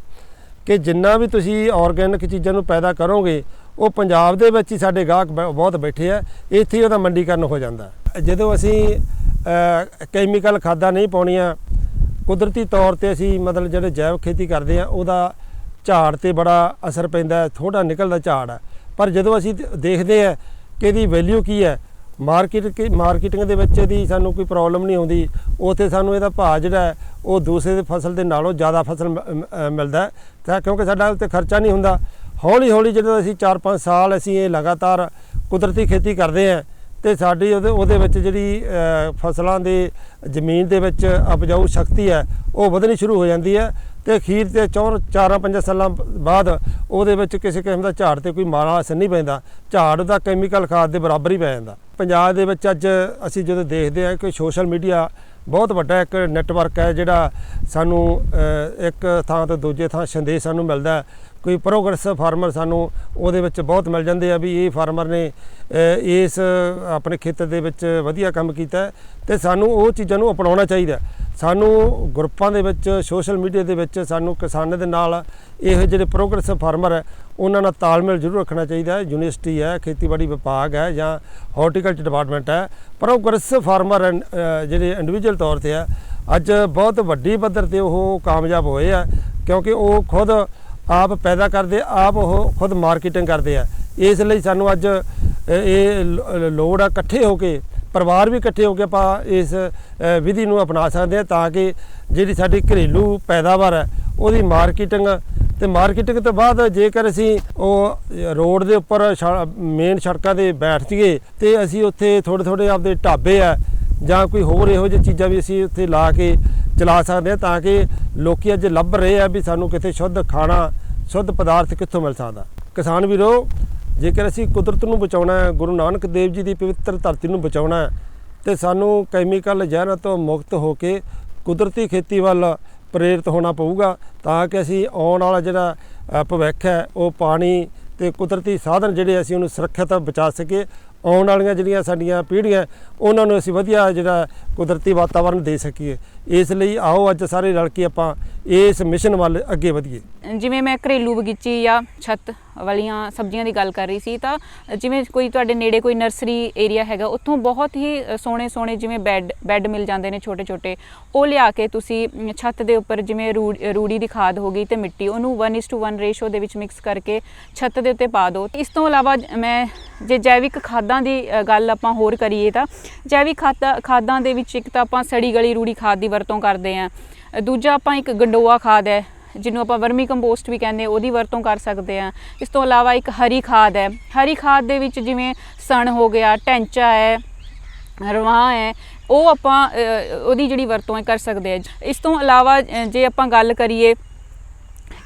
ਕਿ ਜਿੰਨਾ ਵੀ ਤੁਸੀਂ ਆਰਗੈਨਿਕ ਚੀਜ਼ਾਂ ਨੂੰ ਪੈਦਾ ਕਰੋਗੇ, ਉਹ ਪੰਜਾਬ ਦੇ ਵਿੱਚ ਹੀ ਸਾਡੇ ਗਾਹਕ ਬ- ਬਹੁਤ ਬੈਠੇ ਆ। ਇੱਥੇ ਹੀ ਉਹਦਾ ਮੰਡੀਕਰਨ ਹੋ ਜਾਂਦਾ। ਜਦੋਂ ਅਸੀਂ ਕੈਮੀਕਲ ਖਾਦਾਂ ਨਹੀਂ ਪਾਉਣੀਆਂ, ਕੁਦਰਤੀ ਤੌਰ ਤੇ ਅਸੀਂ ਮਤਲਬ ਜਿਹੜੇ ਜੈਵ ਖੇਤੀ ਕਰਦੇ ਆ, ਉਹਦਾ ਝਾੜ ਤੇ ਬੜਾ ਅਸਰ ਪੈਂਦਾ ਹੈ ਥੋੜਾ ਨਿਕਲਦਾ ਝਾੜ। ਹੈ ਪਰ ਜਦੋਂ ਅਸੀਂ ਦੇਖਦੇ ਆ ਕਿ ਇਹਦੀ ਵੈਲਿਊ ਕੀ ਹੈ ਮਾਰਕੀਟ ਮਾਰਕੀਟਿੰਗ ਦੇ ਵਿੱਚ ਇਹਦੀ ਸਾਨੂੰ ਕੋਈ ਪ੍ਰੋਬਲਮ ਨਹੀਂ ਆਉਂਦੀ। ਉੱਥੇ ਸਾਨੂੰ ਇਹਦਾ ਭਾਅ ਜਿਹੜਾ ਉਹ ਦੂਸਰੇ ਦੇ ਫਸਲ ਦੇ ਨਾਲੋਂ ਜ਼ਿਆਦਾ ਫਸਲ ਮਿਲਦਾ ਤਾਂ ਕਿਉਂਕਿ ਸਾਡਾ ਉੱਤੇ ਖਰਚਾ ਨਹੀਂ ਹੁੰਦਾ। ਹੌਲੀ ਹੌਲੀ ਜਦੋਂ ਅਸੀਂ 4-5 ਸਾਲ ਅਸੀਂ ਇਹ ਲਗਾਤਾਰ ਕੁਦਰਤੀ ਖੇਤੀ ਕਰਦੇ ਹਾਂ ਤੇ ਸਾਡੀ ਉਹਦੇ ਉਹਦੇ ਵਿੱਚ ਜਿਹੜੀ ਫਸਲਾਂ ਦੇ ਜ਼ਮੀਨ ਦੇ ਵਿੱਚ ਉਪਜਾਊ ਸ਼ਕਤੀ ਹੈ, ਉਹ ਵਧਣੀ ਸ਼ੁਰੂ ਹੋ ਜਾਂਦੀ ਹੈ ਤੇ ਖੀਰ ਤੇ 4 ਚਾਰਾਂ ਪੰਜਾਂ ਸਾਲਾਂ ਬਾਅਦ ਉਹਦੇ ਵਿੱਚ ਕਿਸੇ ਕਿਸਮ ਦਾ ਝਾੜ ਤੇ ਕੋਈ ਮਾੜਾ ਅਸਰ ਨਹੀਂ ਪੈਂਦਾ ਝਾੜ ਦਾ ਕੈਮੀਕਲ ਖਾਦ ਦੇ ਬਰਾਬਰ ਹੀ ਪੈ ਜਾਂਦਾ ਪੰਜਾਬ ਦੇ ਵਿੱਚ ਅੱਜ ਅਸੀਂ ਜਦੋਂ ਦੇਖਦੇ ਹਾਂ ਕਿ ਸੋਸ਼ਲ ਮੀਡੀਆ ਬਹੁਤ ਵੱਡਾ ਇੱਕ ਨੈਟਵਰਕ ਹੈ ਜਿਹੜਾ ਸਾਨੂੰ ਇੱਕ ਥਾਂ ਤੋਂ ਦੂਜੇ ਥਾਂ ਸੰਦੇਸ਼ ਸਾਨੂੰ ਮਿਲਦਾ ਹੈ। ਕੋਈ ਪ੍ਰੋਗਰੈਸ ਫਾਰਮਰ ਸਾਨੂੰ ਉਹਦੇ ਵਿੱਚ ਬਹੁਤ ਮਿਲ ਜਾਂਦੇ ਆ ਵੀ ਇਹ ਫਾਰਮਰ ਨੇ ਇਸ ਆਪਣੇ ਖੇਤਰ ਦੇ ਵਿੱਚ ਵਧੀਆ ਕੰਮ ਕੀਤਾ ਹੈ ਤੇ ਸਾਨੂੰ ਉਹ ਚੀਜ਼ਾਂ ਨੂੰ ਅਪਣਾਉਣਾ ਚਾਹੀਦਾ ਸਾਨੂੰ ਗਰੁੱਪਾਂ ਦੇ ਵਿੱਚ, ਸੋਸ਼ਲ ਮੀਡੀਆ ਦੇ ਵਿੱਚ ਸਾਨੂੰ ਕਿਸਾਨਾਂ ਦੇ ਨਾਲ ਇਹ ਜਿਹੜੇ ਪ੍ਰੋਗਰੈਸ ਫਾਰਮਰ ਹੈ, ਉਹਨਾਂ ਨਾਲ ਤਾਲਮੇਲ ਜ਼ਰੂਰ ਰੱਖਣਾ ਚਾਹੀਦਾ ਹੈ। ਯੂਨੀਵਰਸਿਟੀ ਹੈ, ਖੇਤੀਬਾੜੀ ਵਿਭਾਗ ਹੈ ਜਾਂ ਹਾਰਟੀਕਲਚਰ ਡਿਪਾਰਟਮੈਂਟ ਹੈ। ਪ੍ਰੋਗਰੈਸ ਫਾਰਮਰ ਜਿਹੜੇ ਇੰਡੀਵਿਜੂਅਲ ਤੌਰ ਤੇ ਆ ਅੱਜ ਬਹੁਤ ਵੱਡੀ ਪੱਧਰ ਤੇ ਉਹ ਕਾਮਯਾਬ ਹੋਏ ਆ ਕਿਉਂਕਿ ਉਹ ਖੁਦ ਆਪ ਪੈਦਾ ਕਰਦੇ, ਆਪ ਉਹ ਖੁਦ ਮਾਰਕੀਟਿੰਗ ਕਰਦੇ ਆ। ਇਸ ਲਈ ਸਾਨੂੰ ਅੱਜ ਇਹ ਲੋੜ ਆ ਇਕੱਠੇ ਹੋ ਕੇ, ਪਰਿਵਾਰ ਵੀ ਇਕੱਠੇ ਹੋ ਕੇ ਆਪਾਂ ਇਸ ਵਿਧੀ ਨੂੰ ਅਪਣਾ ਸਕਦੇ ਹਾਂ ਤਾਂ ਕਿ ਜਿਹੜੀ ਸਾਡੀ ਘਰੇਲੂ ਪੈਦਾਵਾਰ ਹੈ ਉਹਦੀ ਮਾਰਕੀਟਿੰਗ, ਤੇ ਮਾਰਕੀਟਿੰਗ ਤੋਂ ਬਾਅਦ ਜੇਕਰ ਅਸੀਂ ਉਹ ਰੋਡ ਦੇ ਉੱਪਰ ਮੇਨ ਸੜਕਾਂ ਤੇ ਬੈਠ ਜੀਏ ਤੇ ਅਸੀਂ ਉੱਥੇ ਥੋੜੇ ਥੋੜੇ ਆਪਦੇ ਢਾਬੇ ਆ ਜਾਂ ਕੋਈ ਹੋਰ ਇਹੋ ਜਿਹੀ ਚੀਜ਼ਾਂ ਵੀ ਅਸੀਂ ਉੱਥੇ ਲਾ ਕੇ ਚਲਾ ਸਕਦੇ ਹਾਂ ਤਾਂ ਕਿ ਲੋਕੀ ਅੱਜ ਲੱਭ ਰਹੇ ਆ ਵੀ ਸਾਨੂੰ ਕਿਤੇ ਸ਼ੁੱਧ ਖਾਣਾ, ਸ਼ੁੱਧ ਪਦਾਰਥ ਕਿੱਥੋਂ ਮਿਲ ਸਕਦਾ। ਕਿਸਾਨ ਵੀਰੋ, ਜੇਕਰ ਅਸੀਂ ਕੁਦਰਤ ਨੂੰ ਬਚਾਉਣਾ ਹੈ, ਗੁਰੂ ਨਾਨਕ ਦੇਵ ਜੀ ਦੀ ਪਵਿੱਤਰ ਧਰਤੀ ਨੂੰ ਬਚਾਉਣਾ ਹੈ, ਤੇ ਸਾਨੂੰ ਕੈਮੀਕਲ ਜ਼ਹਿਰਾਂ ਤੋਂ ਮੁਕਤ ਹੋ ਕੇ ਕੁਦਰਤੀ ਖੇਤੀ ਵੱਲ ਪ੍ਰੇਰਿਤ ਹੋਣਾ ਪਊਗਾ, ਤਾਂ ਕਿ ਅਸੀਂ ਆਉਣ ਵਾਲਾ ਜਿਹੜਾ ਭਵਿੱਖ ਹੈ, ਉਹ ਪਾਣੀ ਤੇ ਕੁਦਰਤੀ ਸਾਧਨ ਜਿਹੜੇ ਅਸੀਂ ਉਹਨੂੰ ਸੁਰੱਖਿਅਤ ਬਚਾ ਸਕੀਏ, ਆਉਣ ਵਾਲੀਆਂ ਜਿਹੜੀਆਂ ਸਾਡੀਆਂ ਪੀੜ੍ਹੀਆਂ ਉਹਨਾਂ ਨੂੰ ਅਸੀਂ ਵਧੀਆ ਜਿਹੜਾ ਕੁਦਰਤੀ ਵਾਤਾਵਰਣ ਦੇ ਸਕੀਏ। ਇਸ ਲਈ ਆਓ ਅੱਜ ਸਾਰੇ ਰਲ ਕੇ ਆਪਾਂ ਇਸ ਮਿਸ਼ਨ ਵੱਲ ਅੱਗੇ ਵਧੀਏ। ਜਿਵੇਂ ਮੈਂ ਘਰੇਲੂ ਬਗੀਚੀ ਜਾਂ ਛੱਤ ਵਾਲੀਆਂ ਸਬਜ਼ੀਆਂ ਦੀ ਗੱਲ ਕਰ ਰਹੀ ਸੀ, ਤਾਂ ਜਿਵੇਂ ਕੋਈ ਤੁਹਾਡੇ ਨੇੜੇ ਕੋਈ ਨਰਸਰੀ ਏਰੀਆ ਹੈਗਾ, ਉੱਥੋਂ ਬਹੁਤ ਹੀ ਸੋਹਣੇ ਸੋਹਣੇ ਜਿਵੇਂ ਬੈੱਡ ਬੈੱਡ ਮਿਲ ਜਾਂਦੇ ਨੇ ਛੋਟੇ ਛੋਟੇ। ਉਹ ਲਿਆ ਕੇ ਤੁਸੀਂ ਛੱਤ ਦੇ ਉੱਪਰ ਜਿਵੇਂ ਰੂ- ਰੂੜੀ ਦੀ ਖਾਦ ਹੋ ਗਈ ਤੇ ਮਿੱਟੀ, ਉਹਨੂੰ 1:1 ਰੇਸ਼ੋ ਦੇ ਵਿੱਚ ਮਿਕਸ ਕਰਕੇ ਛੱਤ ਦੇ ਉੱਤੇ ਪਾ ਦਿਓ। ਇਸ ਤੋਂ ਇਲਾਵਾ ਮੈਂ, ਜੇ ਜੈਵਿਕ ਖਾਦਾਂ ਦੀ ਗੱਲ ਆਪਾਂ ਹੋਰ ਕਰੀਏ ਤਾਂ ਜੈਵਿਕ ਖਾਦਾਂ ਖਾਦਾਂ ਦੇ ਵਿੱਚ ਇੱਕ ਤਾਂ ਆਪਾਂ ਸੜੀ ਗਲੀ ਰੂੜੀ ਖਾਦ ਦੀ ਵਰਤੋਂ ਕਰਦੇ ਆਂ ਦੂਜਾ ਆਪਾਂ ਇੱਕ ਗੰਡੋਆ ਖਾਦ ਹੈ, ਜਿਹਨੂੰ ਆਪਾਂ ਵਰਮੀ ਕੰਪੋਸਟ ਵੀ ਕਹਿੰਦੇ ਉਹਦੀ ਵਰਤੋਂ ਕਰ ਸਕਦੇ ਆ ਇਸ ਤੋਂ ਇਲਾਵਾ ਇੱਕ ਹਰੀ ਖਾਦ ਹੈ। ਹਰੀ ਖਾਦ ਦੇ ਵਿੱਚ ਜਿਵੇਂ ਸਣ ਹੋ ਗਿਆ, ਟੈਂਚਾ ਹੈ, ਰਵਾਂ ਹੈ, ਉਹ ਆਪਾਂ ਉਹਦੀ ਜਿਹੜੀ ਵਰਤੋਂ ਹੈ ਕਰ ਸਕਦੇ ਆ ਇਸ ਤੋਂ ਇਲਾਵਾ ਜੇ ਆਪਾਂ ਗੱਲ ਕਰੀਏ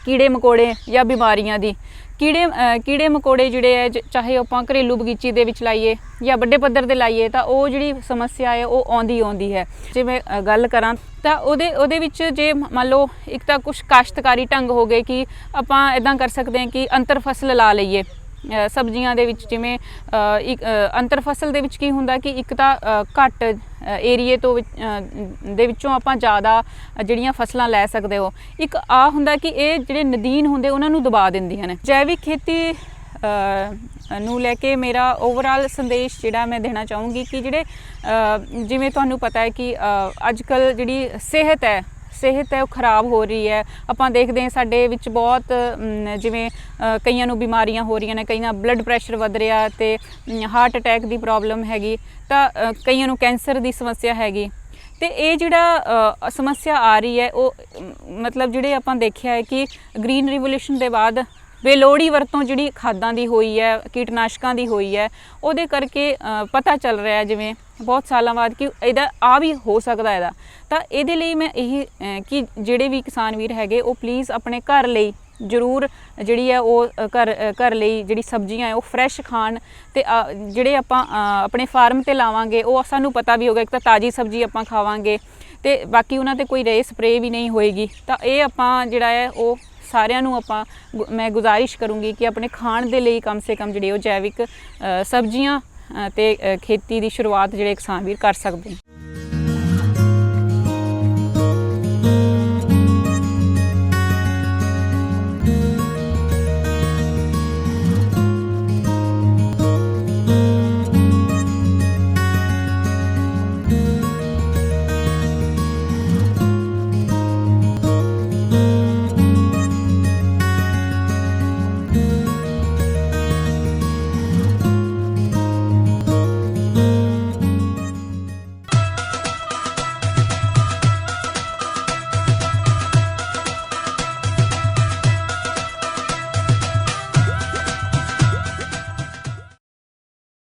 ਕੀੜੇ ਮਕੌੜੇ ਜਾਂ ਬਿਮਾਰੀਆਂ ਦੀ ਕੀੜੇ ਕੀੜੇ ਮਕੌੜੇ ਜਿਹੜੇ ਹੈ ਜ- ਚਾਹੇ ਆਪਾਂ ਘਰੇਲੂ ਬਗੀਚੀ ਦੇ ਵਿੱਚ ਲਾਈਏ ਜਾਂ ਵੱਡੇ ਪੱਧਰ ਤੇ ਲਾਈਏ, ਤਾਂ ਉਹ ਜਿਹੜੀ ਸਮੱਸਿਆ ਹੈ, ਉਹ ਆਉਂਦੀ ਆਉਂਦੀ ਹੈ। ਜੇ ਮੈਂ ਗੱਲ ਕਰਾਂ, ਤਾਂ ਉਹਦੇ ਉਹਦੇ ਵਿੱਚ ਜੇ ਮੰਨ ਲਓ ਇੱਕ ਤਾਂ ਕੁਝ ਕਾਸ਼ਤਕਾਰੀ ਢੰਗ ਹੋ ਗਏ ਕਿ ਆਪਾਂ ਇਦਾਂ ਕਰ ਸਕਦੇ ਹਾਂ ਕਿ ਅੰਤਰ ਫਸਲ ਲਾ ਲਈਏ। ਸਬਜ਼ੀਆਂ ਦੇ ਵਿੱਚ ਜਿਵੇਂ ਇੱਕ ਅੰਤਰ ਫਸਲ ਦੇ ਵਿੱਚ ਕੀ ਹੁੰਦਾ ਕਿ ਇੱਕ ਤਾਂ ਘੱਟ ਏਰੀਏ ਤੋਂ ਦੇ ਵਿੱਚੋਂ ਆਪਾਂ ਜ਼ਿਆਦਾ ਜਿਹੜੀਆਂ ਫਸਲਾਂ ਲੈ ਸਕਦੇ ਹੋ। ਇੱਕ ਆ ਹੁੰਦਾ ਕਿ ਇਹ ਜਿਹੜੇ ਨਦੀਨ ਹੁੰਦੇ, ਉਹਨਾਂ ਨੂੰ ਦਬਾ ਦਿੰਦੀਆਂ ਨੇ। ਜੈਵਿਕ ਖੇਤੀ ਨੂੰ ਲੈ ਕੇ ਮੇਰਾ ਓਵਰਆਲ ਸੰਦੇਸ਼ ਜਿਹੜਾ ਮੈਂ ਦੇਣਾ ਚਾਹੂੰਗੀ ਕਿ ਜਿਹੜੇ ਜਿਵੇਂ ਤੁਹਾਨੂੰ ਪਤਾ ਹੈ ਕਿ ਅੱਜ ਕੱਲ ਜਿਹੜੀ ਸਿਹਤ ਹੈ ਸਿਹਤ ਹੈ, ਉਹ ਖਰਾਬ ਹੋ ਰਹੀ ਹੈ। ਆਪਾਂ ਦੇਖਦੇ ਹਾਂ ਸਾਡੇ ਵਿੱਚ ਬਹੁਤ ਜਿਵੇਂ ਕਈਆਂ ਨੂੰ ਬਿਮਾਰੀਆਂ ਹੋ ਰਹੀਆਂ ਨੇ, ਕਈਆਂ ਬਲੱਡ ਪ੍ਰੈਸ਼ਰ ਵੱਧ ਰਿਹਾ ਤੇ ਹਾਰਟ ਅਟੈਕ ਦੀ ਪ੍ਰੋਬਲਮ ਹੈਗੀ। ਤਾਂ ਕਈਆਂ ਨੂੰ ਕੈਂਸਰ ਦੀ ਸਮੱਸਿਆ ਹੈਗੀ। ਤੇ ਇਹ ਜਿਹੜਾ ਸਮੱਸਿਆ ਆ ਰਹੀ ਹੈ, ਉਹ ਮਤਲਬ ਜਿਹੜੇ ਆਪਾਂ ਦੇਖਿਆ ਹੈ ਕਿ ਗ੍ਰੀਨ ਰਿਵੋਲੂਸ਼ਨ ਦੇ ਬਾਅਦ ਬੇਲੋੜੀ ਵਰਤੋਂ ਜਿਹੜੀ ਖਾਦਾਂ ਦੀ ਹੋਈ ਹੈ, ਕੀਟਨਾਸ਼ਕਾਂ ਦੀ ਹੋਈ ਹੈ, ਉਹਦੇ ਕਰਕੇ ਪਤਾ ਚੱਲ ਰਿਹਾ ਜਿਵੇਂ ਬਹੁਤ ਸਾਲਾਂ ਬਾਅਦ ਕਿ ਇਹਦਾ ਆ ਵੀ ਹੋ ਸਕਦਾ ਇਹਦਾ। ਤਾਂ ਇਹਦੇ ਲਈ ਮੈਂ ਇਹੀ ਕਿ ਜਿਹੜੇ ਵੀ ਕਿਸਾਨ ਵੀਰ ਹੈਗੇ ਉਹ ਪਲੀਜ਼ ਆਪਣੇ ਘਰ ਲਈ ਜ਼ਰੂਰ ਜਿਹੜੀ ਹੈ ਉਹ ਘਰ ਘਰ ਲਈ ਜਿਹੜੀ ਸਬਜ਼ੀਆਂ ਹੈ ਉਹ ਫਰੈਸ਼ ਖਾਣ ਤੇ ਅ, ਜਿਹੜੇ ਆਪਾਂ ਆਪਣੇ ਫਾਰਮ ਤੇ ਲਾਵਾਂਗੇ ਉਹ ਸਾਨੂੰ ਪਤਾ ਵੀ ਹੋਗਾ ਇੱਕ ਤਾਂ ਤਾਜ਼ੀ ਸਬਜ਼ੀ ਆਪਾਂ ਖਾਵਾਂਗੇ ਤੇ ਬਾਕੀ ਉਹਨਾਂ ਤੇ ਕੋਈ ਰੇ ਸਪਰੇ ਵੀ ਨਹੀਂ ਹੋਏਗੀ। ਤਾਂ ਇਹ ਆਪਾਂ ਜਿਹੜਾ ਹੈ ਉਹ ਸਾਰਿਆਂ ਨੂੰ ਆਪਾਂ ਗੁ- ਮੈਂ ਗੁਜ਼ਾਰਿਸ਼ ਕਰੂੰਗੀ ਕਿ ਆਪਣੇ ਖਾਣ ਦੇ ਲਈ ਕਮ ਸੇ ਕਮ ਜਿਹੜੇ ਉਹ ਜੈਵਿਕ ਸਬਜ਼ੀਆਂ ਤੇ ਖੇਤੀ ਦੀ ਸ਼ੁਰੂਆਤ ਜਿਹੜੇ ਕਿਸਾਨ ਵੀਰ ਕਰ ਸਕਦੇ ਨੇ।